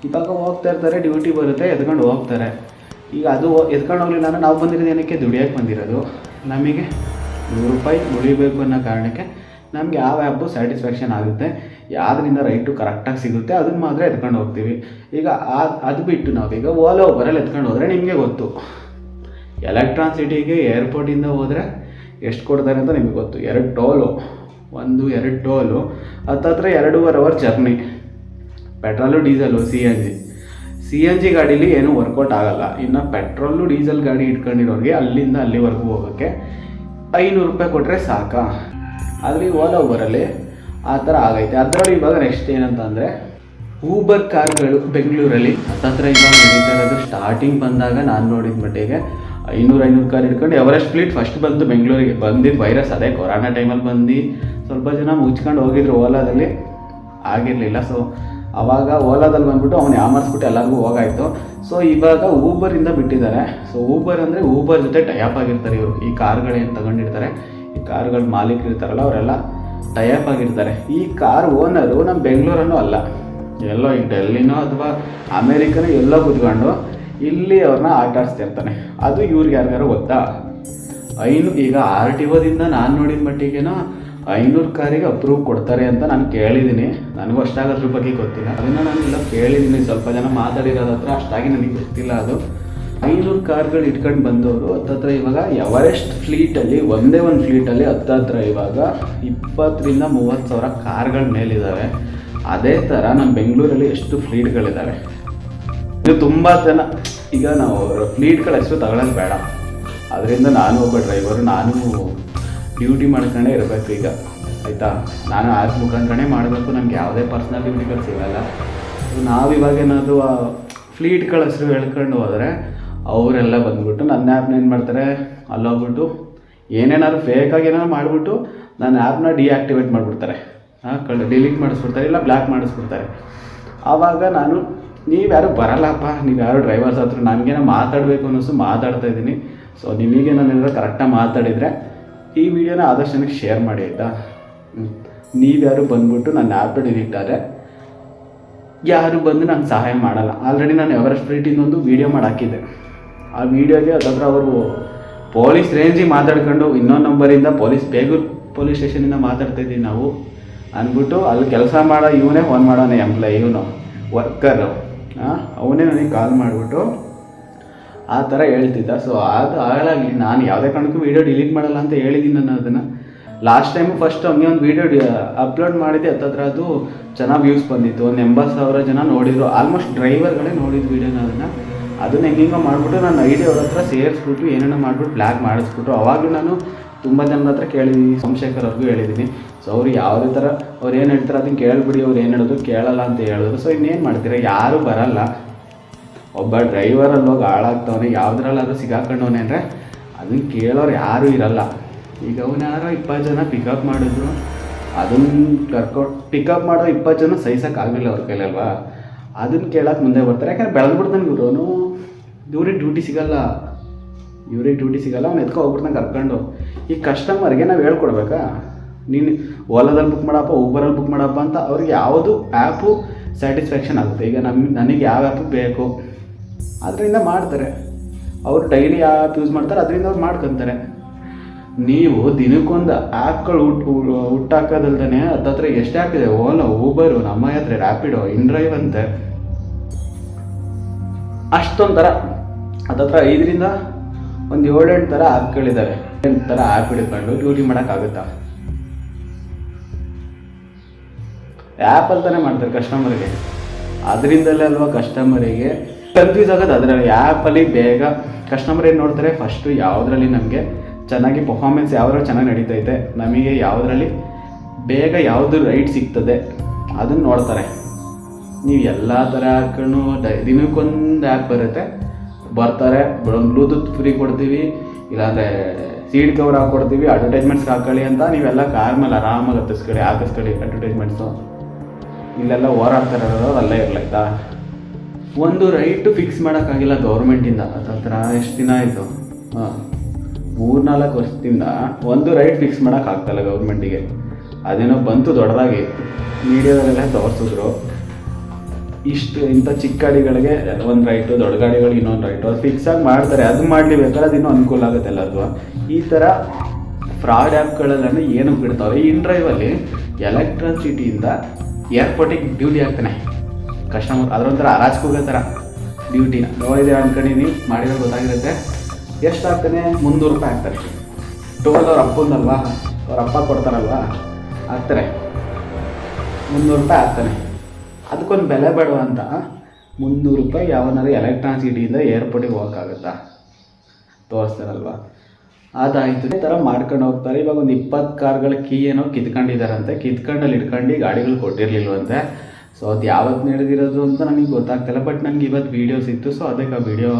ಇವಾಗ ಹೋಗ್ತಾ ಇರ್ತಾರೆ ಡ್ಯೂಟಿ ಬರುತ್ತೆ, ಎದ್ಕೊಂಡು ಹೋಗ್ತಾರೆ. ಈಗ ಅದು ಎದ್ಕೊಂಡು ಹೋಗ್ಲಿಲ್ಲ ಅಂದರೆ ನಾವು ಬಂದಿರೋದು ಏನಕ್ಕೆ? ದುಡಿಯೋಕ್ಕೆ ಬಂದಿರೋದು. ನಮಗೆ ನೂರು ರೂಪಾಯಿ ಉಳಿಬೇಕು ಅನ್ನೋ ಕಾರಣಕ್ಕೆ ನಮಗೆ ಯಾವ ಆ್ಯಪು ಸ್ಯಾಟಿಸ್ಫ್ಯಾಕ್ಷನ್ ಆಗುತ್ತೆ, ಯಾವುದರಿಂದ ರೈಟು ಕರೆಕ್ಟಾಗಿ ಸಿಗುತ್ತೆ, ಅದನ್ನು ಮಾತ್ರ ಎತ್ಕೊಂಡು ಹೋಗ್ತೀವಿ. ಈಗ ಅದು ಅದು ಬಿಟ್ಟು ನಾವೀಗ ಓಲೋ ಒಬ್ಬರಲ್ಲಿ ಎತ್ಕೊಂಡು ಹೋದರೆ ನಿಮಗೆ ಗೊತ್ತು. ಎಲೆಕ್ಟ್ರಾನ್ ಸಿಟಿಗೆ ಏರ್ಪೋರ್ಟಿಂದ ಹೋದರೆ ಎಷ್ಟು ಕೊಡ್ತಾರೆ ಅಂತ ನಿಮಗೆ ಗೊತ್ತು. ಎರಡು ಟೋಲು ಒಂದು, ಎರಡು ಟೋಲು ಹತ್ತತ್ರ ಎರಡೂವರೆ hour journey petrol diesel C N G C N G ಗಾಡೀಲಿ ಏನೂ ವರ್ಕೌಟ್ ಆಗಲ್ಲ. ಇನ್ನು ಪೆಟ್ರೋಲು ಡೀಸೆಲ್ ಗಾಡಿ ಇಟ್ಕೊಂಡಿರೋರಿಗೆ ಅಲ್ಲಿಂದ ಅಲ್ಲಿವರೆಗೂ ಹೋಗೋಕ್ಕೆ ಐನೂರು ರೂಪಾಯಿ ಕೊಟ್ಟರೆ ಸಾಕಾ? ಅಲ್ಲಿ ಓಲಾ ಊಬರಲ್ಲಿ ಆ ಥರ ಆಗೈತೆ. ಅದರಲ್ಲಿ ಇವಾಗ ನೆಕ್ಸ್ಟ್ ಏನಂತ ಅಂದರೆ ಊಬರ್ ಕಾರ್ಗಳು ಬೆಂಗಳೂರಲ್ಲಿ ಹತ್ತತ್ರ ಇವಾಗ ನಡೀತಾ ಇರೋದು ಸ್ಟಾರ್ಟಿಂಗ್ ಬಂದಾಗ ನಾನು ನೋಡಿದ ಮಟ್ಟಿಗೆ ಐನೂರು ಐನೂರು ಕಾರ್ ಹಿಡ್ಕೊಂಡು ಎವರೆಸ್ಟ್ ಫ್ಲೀಟ್ ಫಸ್ಟ್ ಬಂತು ಬೆಂಗಳೂರಿಗೆ ಬಂದಿದ್ದು ವೈರಸ್ ಅದೇ ಕೊರೋನಾ ಟೈಮಲ್ಲಿ ಬಂದು ಸ್ವಲ್ಪ ಜನ ಮುಚ್ಕೊಂಡು ಹೋಗಿದ್ರು ಓಲಾದಲ್ಲಿ. ಆಗಿರಲಿಲ್ಲ. ಸೊ ಆವಾಗ ಓಲಾದಲ್ಲಿ ಬಂದ್ಬಿಟ್ಟು ಅವನು ಯಾಮರ್ಸ್ಬಿಟ್ಟು ಎಲ್ಲರಿಗೂ ಹೋಗಾಯ್ತು. ಸೊ ಇವಾಗ ಊಬರಿಂದ ಬಿಟ್ಟಿದ್ದಾರೆ. ಸೊ ಊಬರ್ ಅಂದರೆ ಊಬರ್ ಜೊತೆ ಟೈಪ್ ಆಗಿರ್ತಾರೆ ಇವರು. ಈ ಕಾರ್ಗಳೇನು ತಗೊಂಡಿರ್ತಾರೆ. ಈ ಕಾರ್ಗಳ ಮಾಲೀಕರು ಇರ್ತಾರಲ್ಲ, ಅವರೆಲ್ಲ ಟೈಅಪ್ ಆಗಿರ್ತಾರೆ. ಈ ಕಾರ್ ಓನರು ನಮ್ಮ ಬೆಂಗಳೂರನ್ನು ಅಲ್ಲ. ಎಲ್ಲೋ ಈ ಡೆಲ್ಲಿನೋ ಅಥವಾ ಅಮೇರಿಕನೋ ಎಲ್ಲೋ ಕುತ್ಕೊಂಡು ಇಲ್ಲಿ ಅವ್ರನ್ನ ಆಟಾಡಿಸ್ತಿರ್ತಾನೆ ಅದು ಇವ್ರಿಗೆ ಯಾರಿಗಾರು ಗೊತ್ತಾ? ಐನೂ ಈಗ ಆರ್ ಟಿ ಒದಿಂದ ನಾನು ನೋಡಿದ ಮಟ್ಟಿಗೆನೋ ಐನೂರು ಕಾರಿಗೆ ಅಪ್ರೂವ್ ಕೊಡ್ತಾರೆ ಅಂತ ನಾನು ಕೇಳಿದ್ದೀನಿ ನನಗೂ ಅಷ್ಟಾಗೋದ್ರ ಬಗ್ಗೆ ಗೊತ್ತಿಲ್ಲ. ಅದನ್ನು ನಾನು ಎಲ್ಲ ಕೇಳಿದ್ದೀನಿ ಸ್ವಲ್ಪ ಜನ ಮಾತಾಡಿರೋದ್ರ ಹತ್ರ ಅಷ್ಟಾಗಿ ನನಗೆ ಗೊತ್ತಿಲ್ಲ ಅದು. ಐನೂರು ಕಾರ್ಗಳು ಇಟ್ಕೊಂಡು ಬಂದವರು, ಹತ್ತತ್ರ ಇವಾಗ ಎವರೆಸ್ಟ್ ಫ್ಲೀಟಲ್ಲಿ ಒಂದೇ ಒಂದು ಫ್ಲೀಟಲ್ಲಿ ಹತ್ತತ್ರ ಇವಾಗ ಇಪ್ಪತ್ತರಿಂದ ಮೂವತ್ತು ಸಾವಿರ ಕಾರ್ಗಳ ಮೇಲಿದ್ದಾವೆ ಅದೇ ಥರ ನಮ್ಮ ಬೆಂಗಳೂರಲ್ಲಿ ಎಷ್ಟು ಫ್ಲೀಟ್ಗಳಿದ್ದಾವೆ ಇದು ತುಂಬ ಜನ, ಈಗ ನಾವು ಫ್ಲೀಟ್ಗಳ ಹೆಸರು ತಗೊಳ್ಳೋದು ಬೇಡ. ಅದರಿಂದ ನಾನು ಒಬ್ಬ ಡ್ರೈವರು ನಾನು ಡ್ಯೂಟಿ ಮಾಡ್ಕೊಂಡೇ ಇರಬೇಕು ಈಗ. ಆಯಿತಾ? ನಾನು ಆ್ಯಪ್ ಮುಖಾಂತರನೇ ಮಾಡಬೇಕು, ನಮ್ಗೆ ಯಾವುದೇ ಪರ್ಸ್ನಲ್ ಡ್ಯೂಟಿಗಳು ಸಿಗಲ್ಲ. ನಾವು ಇವಾಗ ಏನಾದರೂ ಫ್ಲೀಟ್ಗಳ ಹೆಸರು ಹೇಳ್ಕೊಂಡು ಹೋದರೆ ಅವರೆಲ್ಲ ಬಂದ್ಬಿಟ್ಟು ನನ್ನ ಆ್ಯಪ್ನ ಏನು ಮಾಡ್ತಾರೆ? ಅಲ್ಲೋಗ್ಬಿಟ್ಟು ಏನೇನಾದ್ರು ಫೇಕಾಗಿ ಏನಾದ್ರು ಮಾಡಿಬಿಟ್ಟು ನನ್ನ ಆ್ಯಪ್ನ ಡಿಆಕ್ಟಿವೇಟ್ ಮಾಡಿಬಿಡ್ತಾರೆ. ಕಳ್ ಡಿಲೀಟ್ ಮಾಡಿಸ್ಬಿಡ್ತಾರೆ, ಇಲ್ಲ ಬ್ಲ್ಯಾಕ್ ಮಾಡಿಸ್ಬಿಡ್ತಾರೆ. ಆವಾಗ ನಾನು, ನೀವು ಯಾರು ಬರಲ್ಲಪ್ಪ, ನೀವು ಯಾರು ಡ್ರೈವರ್ಸ್ ಹತ್ರ ನನಗೇನೋ ಮಾತಾಡಬೇಕು ಅನ್ನಿಸ್ತು ಮಾತಾಡ್ತಾ ಇದ್ದೀನಿ. ಸೊ ನಿಮಗೆ ನಾನು ಕರೆಕ್ಟಾಗಿ ಮಾತಾಡಿದರೆ ಈ ವಿಡಿಯೋನ ಆದಷ್ಟು ನನಗೆ ಶೇರ್ ಮಾಡಿ, ಆಯಿತಾ? ನೀವ್ಯಾರು ಬಂದ್ಬಿಟ್ಟು ನನ್ನ ಆ್ಯಪ್ ಡಿಲೀಟ್ ಆದರೆ ಯಾರು ಬಂದು ನಂಗೆ ಸಹಾಯ ಮಾಡಲ್ಲ. ಆಲ್ರೆಡಿ ನಾನು ಎವರೆಸ್ಟ್ ಫ್ಲೀಟಿಂದ ಒಂದು ವೀಡಿಯೋ ಮಾಡಿ ಹಾಕಿದ್ದೆ ಆ ವಿಡಿಯೋಗೆ ಅದಾದ್ರೆ ಅವರು ಪೊಲೀಸ್ ರೇಂಜಿಗೆ ಮಾತಾಡ್ಕೊಂಡು ಇನ್ನೊಂದು ನಂಬರಿಂದ ಪೊಲೀಸ್ ಬೇಗೂರು ಪೊಲೀಸ್ ಸ್ಟೇಷನಿಂದ ಮಾತಾಡ್ತಾ ಇದ್ದೀವಿ ನಾವು ಅಂದ್ಬಿಟ್ಟು ಅಲ್ಲಿ ಕೆಲಸ ಮಾಡೋ, ಇವನೇ ಫೋನ್ ಮಾಡೋಣ ಎಂಪ್ಲಾಯ್ ಇವನು ವರ್ಕರು ಅವನೇ. ನನಗೆ ಕಾಲ್ ಮಾಡಿಬಿಟ್ಟು ಆ ಥರ ಹೇಳ್ತಿದ್ದ. ಸೊ ಅದು ಆಗಲಾಗಲಿ ನಾನು ಯಾವುದೇ ಕಾರಣಕ್ಕೂ ವೀಡಿಯೋ ಡಿಲೀಟ್ ಮಾಡಲ್ಲ ಅಂತ ಹೇಳಿದ್ದೀನಿ ನಾನು ಅದನ್ನು. ಲಾಸ್ಟ್ ಟೈಮು ಫಸ್ಟ್ ಹಂಗೆ ಒಂದು ವೀಡಿಯೋ ಅಪ್ಲೋಡ್ ಮಾಡಿದ್ದೆ. ಹತ್ತತ್ರ ಅದು ಚೆನ್ನಾಗಿ ವ್ಯೂಸ್ ಬಂದಿತ್ತು. ಒಂದು ಎಂಬತ್ತು ಸಾವಿರ ಜನ ನೋಡಿದ್ರು. ಆಲ್ಮೋಸ್ಟ್ ಡ್ರೈವರ್ಗಳೇ ನೋಡಿದ್ದು ವೀಡಿಯೋನ ಅದನ್ನು. ಅದನ್ನ ಹೆಂಗೆಂಗೋ ಮಾಡಿಬಿಟ್ಟು ನಾನು ಐಡಿ ಅವ್ರ ಹತ್ರ ಸೇರಿಸ್ಬಿಟ್ಟು ಏನೇನೋ ಮಾಡಿಬಿಟ್ಟು ಬ್ಲ್ಯಾಕ್ ಮಾಡಿಸ್ಬಿಟ್ಟು ಅವಾಗಲೂ ನಾನು ತುಂಬ ಜನರ ಹತ್ರ ಕೇಳಿದ್ದೀನಿ ಸೋಮಶೇಖರ್ ಅವ್ರಿಗೂ ಹೇಳಿದ್ದೀನಿ ಸೊ ಅವ್ರು ಯಾವುದೇ ಥರ ಅವ್ರು ಏನು ಹೇಳ್ತಾರೆ ಅದನ್ನ ಕೇಳಿಬಿಡಿ, ಅವ್ರು ಏನು ಹೇಳೋದು ಕೇಳಲ್ಲ ಅಂತ ಹೇಳಿದ್ರು. ಸೊ ಇನ್ನೇನು ಮಾಡ್ತೀರಾ? ಯಾರೂ ಬರಲ್ಲ. ಒಬ್ಬ ಡ್ರೈವರಲ್ಲಿ ಹೋಗಿ ಹಾಳಾಗ್ತವನೆ. ಯಾವುದ್ರಲ್ಲಾದ್ರೂ ಸಿಗಾಕೊಂಡವನೇ ಅಂದರೆ ಅದನ್ನ ಕೇಳೋರು ಯಾರೂ ಇರಲ್ಲ. ಈಗ ಅವನು ಯಾರೋ ಇಪ್ಪತ್ತು ಜನ ಪಿಕಪ್ ಮಾಡಿದ್ರು. ಅದನ್ನು ಕರ್ಕೊಂಡು ಪಿಕಪ್ ಮಾಡೋ ಇಪ್ಪತ್ತು ಜನ ಸಹಿಸೋಕ್ಕಾಗಲಿಲ್ಲ ಅವ್ರ ಕೈಲಲ್ವಾ? ಅದನ್ನ ಕೇಳಕ್ಕೆ ಮುಂದೆ ಬರ್ತಾರೆ. ಯಾಕಂದ್ರೆ ಬೆಳೆದ್ಬಿಡ್ತಾನೆ ಗುರು ಅವನು ಇವ್ರಿಗೆ ಡ್ಯೂಟಿ ಸಿಗಲ್ಲ. ಇವ್ರಿಗೆ ಡ್ಯೂಟಿ ಸಿಗಲ್ಲ. ಅವ್ನು ಎತ್ಕೊ ಹೋಗ್ಬಿಡ್ತಾನೆ ಕರ್ಕೊಂಡು. ಈ ಕಸ್ಟಮರ್ಗೆ ನಾವು ಹೇಳ್ಕೊಡ್ಬೇಕಾ? ನೀನು ಓಲಾದಲ್ಲಿ ಬುಕ್ ಮಾಡಪ್ಪ ಊಬರಲ್ಲಿ ಬುಕ್ ಮಾಡಪ್ಪ ಅಂತ ಅವ್ರಿಗೆ ಯಾವುದು ಆ್ಯಪು ಸ್ಯಾಟಿಸ್ಫ್ಯಾಕ್ಷನ್ ಆಗುತ್ತೆ. ಈಗ ನಮ್ಮ ನನಗೆ ಯಾವ ಆ್ಯಪು ಬೇಕು? ಅದರಿಂದ ಮಾಡ್ತಾರೆ. ಅವರು ಡೈಲಿ ಆ್ಯಪ್ ಯೂಸ್ ಮಾಡ್ತಾರೆ. ಅದರಿಂದ ಅವ್ರು ಮಾಡ್ಕೊತಾರೆ. ನೀವು ದಿನಕ್ಕೊಂದು ಆ್ಯಪ್ಗಳು ಹುಟ್ಟು ಹುಟ್ಟಾಕೋದಲ್ದೇ ಹತ್ತತ್ರ ಎಷ್ಟು ಆ್ಯಪ್ ಇದೆ? ಓಲೋ ಊಬರು ನಮ್ಮ ಹತ್ರ ರ್ಯಾಪಿಡೋ ಇನ್ಡ್ರೈವ್ ಅಂತೆ. ಅಷ್ಟೊಂಥರ ಅದತ್ರ ಐದರಿಂದ ಒಂದು ಏಳೆಂಟು ಥರ ಆ್ಯಪ್ಗಳಿದ್ದಾವೆ ಎಂಟು ಥರ ಆ್ಯಪ್ ಹಿಡ್ಕೊಂಡು ಡ್ಯೂಟಿ ಮಾಡೋಕ್ಕಾಗುತ್ತಾ? ಆ್ಯಪಲ್ಲಿ ತಾನೇ ಮಾಡ್ತಾರೆ ಕಸ್ಟಮರ್ಗೆ. ಅದರಿಂದಲೇ ಅಲ್ವಾ ಕಸ್ಟಮರಿಗೆ ಕನ್ಫ್ಯೂಸ್ ಆಗೋದು. ಅದರಲ್ಲಿ ಆ್ಯಪಲ್ಲಿ ಬೇಗ ಕಸ್ಟಮರ್ ಏನು ನೋಡ್ತಾರೆ ಫಸ್ಟು ಯಾವುದರಲ್ಲಿ ನಮಗೆ ಚೆನ್ನಾಗಿ ಪರ್ಫಾಮೆನ್ಸ್ ಯಾವ್ದ್ರಲ್ಲಿ ಚೆನ್ನಾಗಿ ನಡೀತೈತೆ, ನಮಗೆ ಯಾವುದರಲ್ಲಿ ಬೇಗ ಯಾವುದು ರೈಟ್ ಸಿಗ್ತದೆ, ಅದನ್ನು ನೋಡ್ತಾರೆ. ನೀವು ಎಲ್ಲ ಥರ ಹಾಕೊಂಡು ಡೈ, ದಿನಕ್ಕೊಂದು ಆ್ಯಪ್ ಬರುತ್ತೆ. ಬರ್ತಾರೆ ಒಂದು ಬ್ಲೂಟೂತ್ ಫ್ರೀ ಕೊಡ್ತೀವಿ, ಇಲ್ಲಾಂದರೆ ಸೀಟ್ ಕವರ್ ಹಾಕ್ಕೊಡ್ತೀವಿ ಅಡ್ವರ್ಟೈಸ್ಮೆಂಟ್ಸ್ ಹಾಕೊಳ್ಳಿ ಅಂತ ನೀವೆಲ್ಲ ಕಾರ್ ಮೇಲೆ ಆರಾಮಾಗಿ ಹತ್ತಿಸ್ಕೊಳ್ಳಿ, ಹಾಕಿಸ್ಕೊಳ್ಳಿ ಅಡ್ವರ್ಟೈಸ್ಮೆಂಟ್ಸು ಇಲ್ಲೆಲ್ಲ ಹೋರಾಡ್ತಾರೆ ಅಲ್ಲೇ ಇರಲಾಯ್ತಾ? ಒಂದು ರೈಟು ಫಿಕ್ಸ್ ಮಾಡೋಕ್ಕಾಗಿಲ್ಲ ಗೌರ್ಮೆಂಟಿಂದ ಹತ್ರ ಎಷ್ಟು ದಿನ ಆಯಿತು? ಹಾಂ, ಮೂರ್ನಾಲ್ಕು ವರ್ಷದಿಂದ ಒಂದು ರೈಟ್ ಫಿಕ್ಸ್ ಮಾಡೋಕ್ಕಾಗ್ತಲ್ಲ ಗೌರ್ಮೆಂಟಿಗೆ ಅದೇನೋ ಬಂತು ದೊಡ್ಡದಾಗಿ ಮೀಡಿಯಾದಲ್ಲೆಲ್ಲ ತೋರಿಸಿದ್ರು. ಇಷ್ಟು ಇಂಥ ಚಿಕ್ಕ ಗಾಡಿಗಳಿಗೆ, ಒಂದು ರೈಟು, ದೊಡ್ಡ ಗಾಡಿಗಳಿಗೆ ಇನ್ನೊಂದು ರೈಟು, ಅದು ಫಿಕ್ಸ್ ಆಗಿ ಮಾಡ್ತಾರೆ. ಅದು ಮಾಡಲಿ ಬೇಕಾದ್ರೆ ಅದು ಇನ್ನೂ ಅನುಕೂಲ ಆಗುತ್ತೆ ಎಲ್ಲರಿಗೂ ಈ ಥರ ಫ್ರಾಡ್ ಆ್ಯಪ್ಗಳಲ್ಲೇ ಏನು ಬಿಡ್ತಾವೆ? ಇನ್ ಡ್ರೈವಲ್ಲಿ ಎಲೆಕ್ಟ್ರಿಸಿಟಿಯಿಂದ ಏರ್ಪೋರ್ಟಿಗೆ ಡ್ಯೂಟಿ ಆಗ್ತಾನೆ. ಕಸ್ಟಮರ್ ಅದರೊಂಥರ ಅರಾಜ್ಕೋಗೋ ಥರ ಡ್ಯೂಟಿನ ನೋಡಿದೆ ಅನ್ಕೊಂಡಿನಿ ಮಾಡಿದ್ರೆ ಗೊತ್ತಾಗಿರುತ್ತೆ. ಎಷ್ಟು ಆಗ್ತಾನೆ? ಮುನ್ನೂರು ರೂಪಾಯಿ ಆಗ್ತಾರೆ ಟೋಲ್ ಅವ್ರ ಅಪ್ಪಂದಲ್ವಾ? ಅವ್ರ ಅಪ್ಪ ಕೊಡ್ತಾರಲ್ವಾ? ಹಾಕ್ತಾರೆ ಮುನ್ನೂರು ರೂಪಾಯಿ ಆಗ್ತಾನೆ. ಅದಕ್ಕೊಂದು ಬೆಲೆ ಬೇಡ ಅಂತ ಮುನ್ನೂರು ರೂಪಾಯಿ ಯಾವನಾರು ಎಲೆಕ್ಟ್ರಾನ್ ಸಿಟಿಯಿಂದ ಏರ್ಪೋರ್ಟಿಗೆ ಹೋಗೋಕ್ಕಾಗತ್ತಾ? ತೋರಿಸ್ತಾರಲ್ವ? ಅದಾಯಿತು. ಈ ಥರ ಮಾಡ್ಕೊಂಡು ಹೋಗ್ತಾರೆ. ಇವಾಗ ಒಂದು ಇಪ್ಪತ್ತು ಕಾರ್ಗಳ ಕೀ ಏನೋ ಕಿತ್ಕೊಂಡಿದ್ದಾರಂತೆ. ಕಿತ್ಕೊಂಡಲ್ಲಿ ಇಟ್ಕೊಂಡು ಗಾಡಿಗಳು ಕೊಟ್ಟಿರಲಿಲ್ವಂತೆ. ಸೊ ಅದು ಯಾವತ್ತು ನಡೆದಿರೋದು ಅಂತ ನನಗೆ ಗೊತ್ತಾಗ್ತಿಲ್ಲ ಬಟ್ ನನಗೆ ಇವತ್ತು ವೀಡಿಯೋಸ್ ಇತ್ತು. ಸೊ ಅದಕ್ಕೆ ಆ ವೀಡಿಯೋ